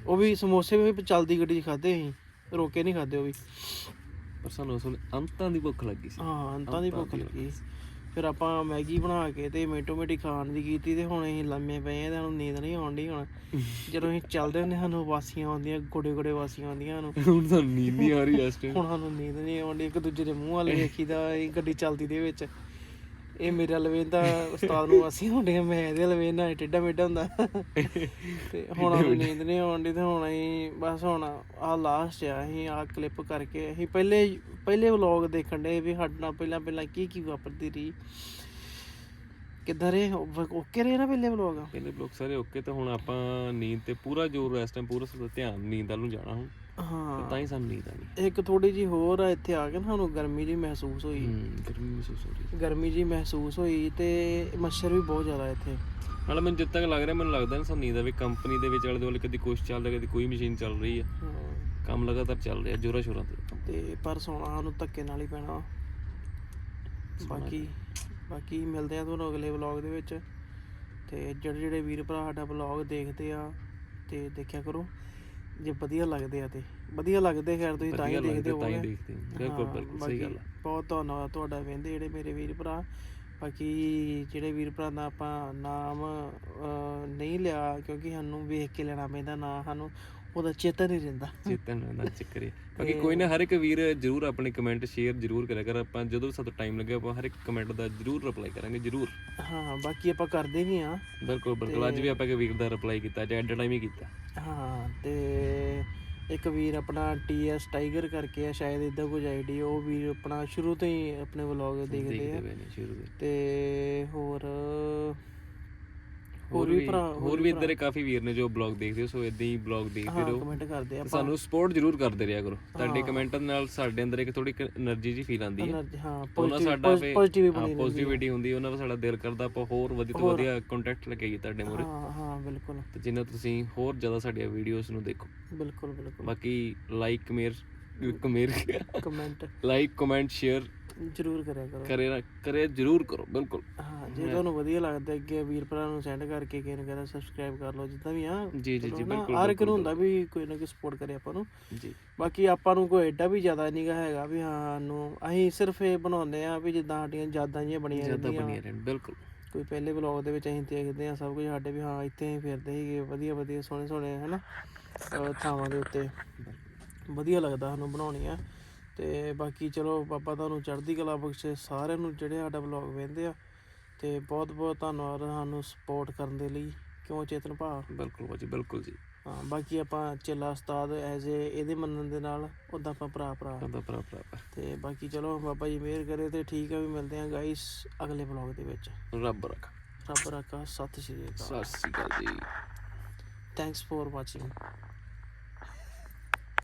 ਉਹ ਵੀ ਸਮੋਸੇ ਵੀ ਚੱਲਦੀ ਗੱਡੀ 'ਚ ਖਾਦੇ ਅਸੀਂ ਰੋਕੇ ਨਹੀਂ ਖਾਦੇ ਉਹ ਵੀ। ਪਰ ਸਾਨੂੰ ਉਸ ਵੇਲੇ ਅੰਤਾਂ ਦੀ ਭੁੱਖ ਲੱਗੀ ਸੀ। ਹਾਂ ਅੰਤਾਂ ਦੀ ਭੁੱਖ ਲੱਗੀ ਫਿਰ ਆਪਾਂ ਮੈਗੀ ਬਣਾ ਕੇ ਤੇ ਮਿੰਟੋ ਮਿੰਟੀ ਖਾਣ ਦੀ ਕੀਤੀ ਤੇ ਹੁਣ ਅਸੀਂ ਲੰਮੇ ਪਏ ਆ ਤੇ ਸਾਨੂੰ ਨੀਂਦ ਨਹੀਂ ਆਉਣ ਡਈ ਹੁਣ। ਜਦੋਂ ਅਸੀਂ ਚੱਲਦੇ ਹੁੰਦੇ ਸਾਨੂੰ ਵਾਸੀਆਂ ਆਉਂਦੀਆਂ ਗੋੜੇ ਗੋੜੇ ਵਾਸੀਆਂ ਆਉਂਦੀਆਂ ਸਾਨੂੰ। ਹੁਣ ਸਾਨੂੰ ਨੀਂਦ ਨਹੀਂ ਆ ਰਹੀ ਇਸ ਟਾਈਮ ਹੁਣ ਸਾਨੂੰ ਨੀਂਦ ਨਹੀਂ ਆਉਂਦੀ ਇੱਕ ਦੂਜੇ ਦੇ ਮੂੰਹ ਵੱਲ ਵੇਖੀਦਾ ਇਹ ਗੱਡੀ ਚੱਲਦੀ ਦੇ ਵਿੱਚ। ਇਹ ਮੇਰਾ ਵੱਲ ਉਸਤਾਦ ਨੂੰ ਵਾਸੀਆਂ ਹੁੰਦੀਆਂ ਮੈਂ ਇਹਦੇ ਵੱਲ ਵੇਂਦਾ ਮੇਡਾ ਹੁੰਦਾ। ਤੇ ਹੁਣ ਸਾਨੂੰ ਨੀਂਦ ਨਹੀਂ ਆਉਂਦੀ ਤੇ ਹੁਣ ਅਸੀਂ ਬਸ ਹੁਣ ਆ ਲਾਸਟ ਆ, ਅਸੀਂ ਆ ਕਲਿੱਪ ਕਰਕੇ ਅਸੀਂ ਪਹਿਲੇ ਪਹਿਲੇ ਵਲੌਗ ਦੇਖਣ ਦੇ ਵੀ ਸਾਡੇ ਨਾਲ ਪਹਿਲਾਂ ਪਹਿਲਾਂ ਕੀ ਕੀ ਵਾਪਰਦੀ ਰਹੀ। ਕਿੱਦਾਂ ਰਹੇ? ਓਕੇ ਰਹੇ ਨਾ ਪਹਿਲੇ ਵਲੌਗ ਪਹਿਲੇ ਬਲੌਕ ਸਾਰੇ ਓਕੇ ਤੇ ਹੁਣ ਆਪਾਂ ਨੀਂਦ ਤੇ ਪੂਰਾ ਜ਼ੋਰ, ਇਸ ਟਾਈਮ ਪੂਰਾ ਧਿਆਨ ਨੀਂਦ ਵੱਲ ਨੂੰ ਜਾਣਾ ਹੁਣ। ਹਾਂ। ਤਾਂ ਹੀ ਸਾਨੂੰ ਨੀਂਦ ਆਣੀ ਇੱਕ ਥੋੜੀ ਜੀ ਹੋਰ ਆ ਇੱਥੇ ਆ ਕੇ ਨਾ ਸਾਨੂੰ ਗਰਮੀ ਜੀ ਮਹਿਸੂਸ ਹੋਈ। ਹੂੰ ਗਰਮੀ ਮਹਿਸੂਸ ਹੋ ਰਹੀ ਗਰਮੀ ਜੀ ਮਹਿਸੂਸ ਹੋਈ ਤੇ ਮੱਛਰ ਵੀ ਬਹੁਤ ਜ਼ਿਆਦਾ ਇੱਥੇ। ਨਾਲ ਮੈਨੂੰ ਜਿੱਦ ਤੱਕ ਲੱਗ ਰਿਹਾ ਮੈਨੂੰ ਲੱਗਦਾ ਨਾ ਸਾਨੂੰ ਨੀਂਦ ਆਵੇ ਕੰਪਨੀ ਦੇ ਵਿੱਚ ਆਲੇ ਦੁਆਲੇ ਕਦੀ ਕੁਛ ਚੱਲ ਰਿਹਾ ਕਦੀ ਕੋਈ ਮਸ਼ੀਨ ਚੱਲ ਰਹੀ ਹੈ ਹਾਂ, ਕੰਮ ਲਗਾਤਾਰ ਚੱਲ ਰਿਹਾ ਜੋਰਾ ਸ਼ੋਰਾਂ ਤੇ। ਤੇ ਪਰ ਸੋਣਾ ਸਾਨੂੰ ਧੱਕੇ ਨਾਲ ਹੀ ਪੈਣਾ। ਬਾਕੀ ਬਾਕੀ ਮਿਲਦੇ ਆ ਤੁਹਾਨੂੰ ਅਗਲੇ ਵਲੌਗ ਦੇ ਵਿੱਚ। ਤੇ ਜਿਹੜੇ ਜਿਹੜੇ ਵੀਰ ਭਰਾ ਸਾਡਾ ਵਲੌਗ ਦੇਖਦੇ ਆ ਤੇ ਦੇਖਿਆ ਕਰੋ। ਜੇ ਵਧੀਆ ਲੱਗਦੇ ਆ ਤੇ। ਵਧੀਆ ਲੱਗਦੇ ਖੈਰ ਤੁਸੀਂ ਤਾਂ ਹੀ ਵਧੀਆ ਦੇਖਦੇ ਤਾਂ ਹੀ ਹੋਵੋਗੇ। ਦੇਖਦੇ ਹਾਂ। ਬਿਲਕੁਲ ਹਾਂ, ਬਿਲਕੁਲ ਸਹੀ ਗੱਲ ਬਾਕੀ ਹੈ ਬਹੁਤ ਧੰਨਵਾਦ ਤੁਹਾਡਾ ਵਹਿੰਦੇ ਜਿਹੜੇ ਮੇਰੇ ਵੀਰ ਭਰਾ। ਬਾਕੀ ਜਿਹੜੇ ਵੀਰ ਭਰਾ ਦਾ ਆਪਾਂ ਨਾਮ ਅਹ, ਨਹੀਂ ਲਿਆ ਕਿਉਂਕਿ ਸਾਨੂੰ ਵੇਖ ਕੇ ਲੈਣਾ ਪੈਂਦਾ ਨਾ ਸਾਨੂੰ। ਉਹਦਾ ਚੇਤਾ ਨਹੀਂ ਰਹਿੰਦਾ। ਚੇਤਨ ਦਾ ਚੱਕਰ ਹੈ। ਬਾਕੀ ਕੋਈ ਨਾ ਹਰ ਇੱਕ ਵੀਰ ਜਰੂਰ ਆਪਣੇ ਕਮੈਂਟ ਸ਼ੇਅਰ ਜਰੂਰ ਕਰਿਆ ਕਰ। ਆਪਾਂ ਜਦੋਂ ਸਾਨੂੰ ਟਾਈਮ ਲੱਗੇ ਆਪਾਂ ਹਰ ਇੱਕ ਕਮੈਂਟ ਦਾ ਜਰੂਰ ਰਿਪਲਾਈ ਕਰਾਂਗੇ ਜਰੂਰ। ਹਾਂ ਬਾਕੀ ਆਪਾਂ ਕਰਦੇ ਵੀ ਆ ਬਿਲਕੁਲ ਬਿਲਕੁਲ। ਅੱਜ ਵੀ ਆਪਾਂ ਇੱਕ ਵੀਰ ਦਾ ਰਿਪਲਾਈ ਕੀਤਾ ਜਾਂ ਐਟ ਟਾਈਮ ਹੀ ਕੀਤਾ। ਹਾਂ ਤੇ ਇੱਕ ਵੀਰ ਆਪਣਾ ਟੀਐਸ ਟਾਈਗਰ ਕਰਕੇ ਆ ਸ਼ਾਇਦ ਇਦਾਂ ਕੁਝ ਆਈਡੀ ਉਹ ਵੀਰ ਆਪਣਾ ਸ਼ੁਰੂ ਤੋਂ ਹੀ ਆਪਣੇ ਵਲੌਗ ਦੇਖਦੇ ਆ। ਦੇਖਦੇ ਪਏ ਨੇ ਸ਼ੁਰੂ ਤੋਂ ਤੇ ਹੋਰ ਹੋਰ ਵੀ ਭਰਾ ਹੋਰ ਵੀ ਇੱਧਰ ਕਾਫੀ ਵੀਰ ਨੇ ਜੋ ਬਲੌਗ ਦੇਖਦੇ ਹੋ ਸੋ ਇਦਾਂ ਹੀ ਬਲੌਗ ਦੇਖਦੇ ਰਹੋ। ਕਮੈਂਟ ਕਰਦੇ ਆ ਸਾਨੂੰ ਸਪੋਰਟ ਜ਼ਰੂਰ ਕਰਦੇ ਰਿਹਾ ਕਰੋ। ਤੁਹਾਡੇ ਕਮੈਂਟਾਂ ਨਾਲ ਸਾਡੇ ਅੰਦਰ ਇੱਕ ਥੋੜੀ એનર્ਜੀ ਜੀ ਫੀਲ ਆਉਂਦੀ ਹੈ। ਹਾਂ ਪੋਜ਼ਿਟਿਵ ਪੋਜ਼ਿਟਿਵਿਟੀ ਹੁੰਦੀ ਉਹਨਾਂ ਦਾ ਸਾਡਾ ਦਿਲ ਕਰਦਾ ਆਪਾਂ ਹੋਰ ਵਧੀਆ ਤੋਂ ਵਧੀਆ ਕੰਟੈਕਟ ਲਗਾਈਏ ਤੁਹਾਡੇ ਮੂਰੇ ਹਾਂ ਹਾਂ ਬਿਲਕੁਲ। ਤੇ ਜਿੰਨਾ ਤੁਸੀਂ ਹੋਰ ਜ਼ਿਆਦਾ ਸਾਡੀਆਂ ਵੀਡੀਓਜ਼ ਨੂੰ ਦੇਖੋ। ਬਿਲਕੁਲ ਬਿਲਕੁਲ। ਬਾਕੀ ਲਾਈਕ ਮੇਰ ਕਮੇਰ ਕਮੈਂਟ ਲਾਈਕ ਕਮੈਂਟ ਸ਼ੇਅਰ ਜ਼ਰੂਰ ਕਰਿਆ ਕਰੋ। ਕਰੇ ਕਰੇ ਜ਼ਰੂਰ ਕਰੋ ਬਿਲਕੁਲ। ਜੇ ਤੁਹਾਨੂੰ ਵਧੀਆ ਲੱਗਦਾ ਅੱਗੇ ਵੀਰ ਭਰਾ ਨੂੰ ਸੈਂਡ ਕਰਕੇ ਕਿਸੇ ਨੂੰ ਕਹਿੰਦਾ ਸਬਸਕ੍ਰਾਈਬ ਕਰ ਲਓ ਜਿੱਦਾਂ ਵੀ ਆ ਜੀ ਜੀ ਜੀ ਬਿਲਕੁਲ ਹਰ ਇੱਕ ਨੂੰ ਹੁੰਦਾ ਵੀ ਕੋਈ ਨਾ ਕੋਈ ਸਪੋਰਟ ਕਰੇ ਆਪਾਂ ਨੂੰ। ਜੀ। ਬਾਕੀ ਆਪਾਂ ਨੂੰ ਕੋਈ ਐਡਾ ਵੀ ਜ਼ਿਆਦਾ ਨਹੀਂਗਾ ਹੈਗਾ ਵੀ ਹਾਂ ਨੂੰ ਅਸੀਂ ਸਿਰਫ ਇਹ ਬਣਾਉਂਦੇ ਆ ਵੀ ਜਿੱਦਾਂ ਸਾਡੀਆਂ ਯਾਦਾਂ ਜਿਹੀਆਂ ਬਣੀਆਂ ਰਹਿੰਦੀਆਂ। ਬਣੀ ਰਹਿਣ ਬਿਲਕੁਲ। ਕੋਈ ਪਹਿਲੇ ਵਲੌਗ ਦੇ ਵਿੱਚ ਅਸੀਂ ਦੇਖਦੇ ਆ ਸਭ ਕੁਝ ਸਾਡੇ ਵੀ ਹਾਂ ਇੱਥੇ ਅਸੀਂ ਫਿਰਦੇ ਸੀਗੇ ਵਧੀਆ ਵਧੀਆ ਸੋਹਣੇ ਸੋਹਣੇ ਹਨਾ ਥਾਵਾਂ ਦੇ ਉੱਤੇ। ਵਧੀਆ ਲੱਗਦਾ ਸਾਨੂੰ ਬਣਾਉਣੀਆਂ। ਤੇ ਬਾਕੀ ਚਲੋ ਬਾਬਾ ਤੁਹਾਨੂੰ ਚੜ੍ਹਦੀ ਕਲਾ ਬਖਸ਼ੇ ਸਾਰਿਆਂ ਨੂੰ ਜਿਹੜੇ ਸਾਡਾ ਵਲੌਗ ਵੇਖਦੇ ਆ ਤੇ ਬਹੁਤ ਬਹੁਤ ਧੰਨਵਾਦ ਸਾਨੂੰ ਸਪੋਰਟ ਕਰਨ ਦੇ ਲਈ। ਕਿਉਂ ਚੇਤਨ ਭਾ? ਬਿਲਕੁਲ ਬਾਜੀ ਬਿਲਕੁਲ ਜੀ। ਹਾਂ ਬਾਕੀ ਆਪਾਂ ਚੇਲਾ ਉਸਤਾਦ ਐਜ਼ ਏ ਇਹਦੇ ਮੰਨਣ ਦੇ ਨਾਲ ਉਦਾਂ ਆਪਾਂ ਭਰਾ ਭਰਾ। ਉਹਦਾ ਭਰਾ ਭਰਾ ਤੇ ਬਾਕੀ ਚਲੋ ਬਾਬਾ ਜੀ ਮਿਹਰ ਕਰੇ ਤੇ ਠੀਕ ਆ ਵੀ ਮਿਲਦੇ ਆ ਗਾਇਸ ਅਗਲੇ ਵਲੌਗ ਦੇ ਵਿੱਚ। ਰੱਬ ਰੱਖਾ। ਰੱਬ ਰਾਖਾ ਸਤਿ ਸ਼੍ਰੀ ਅਕਾਲ। ਸਤਿ ਸ਼੍ਰੀ ਅਕਾਲ ਜੀ। Thanks for watching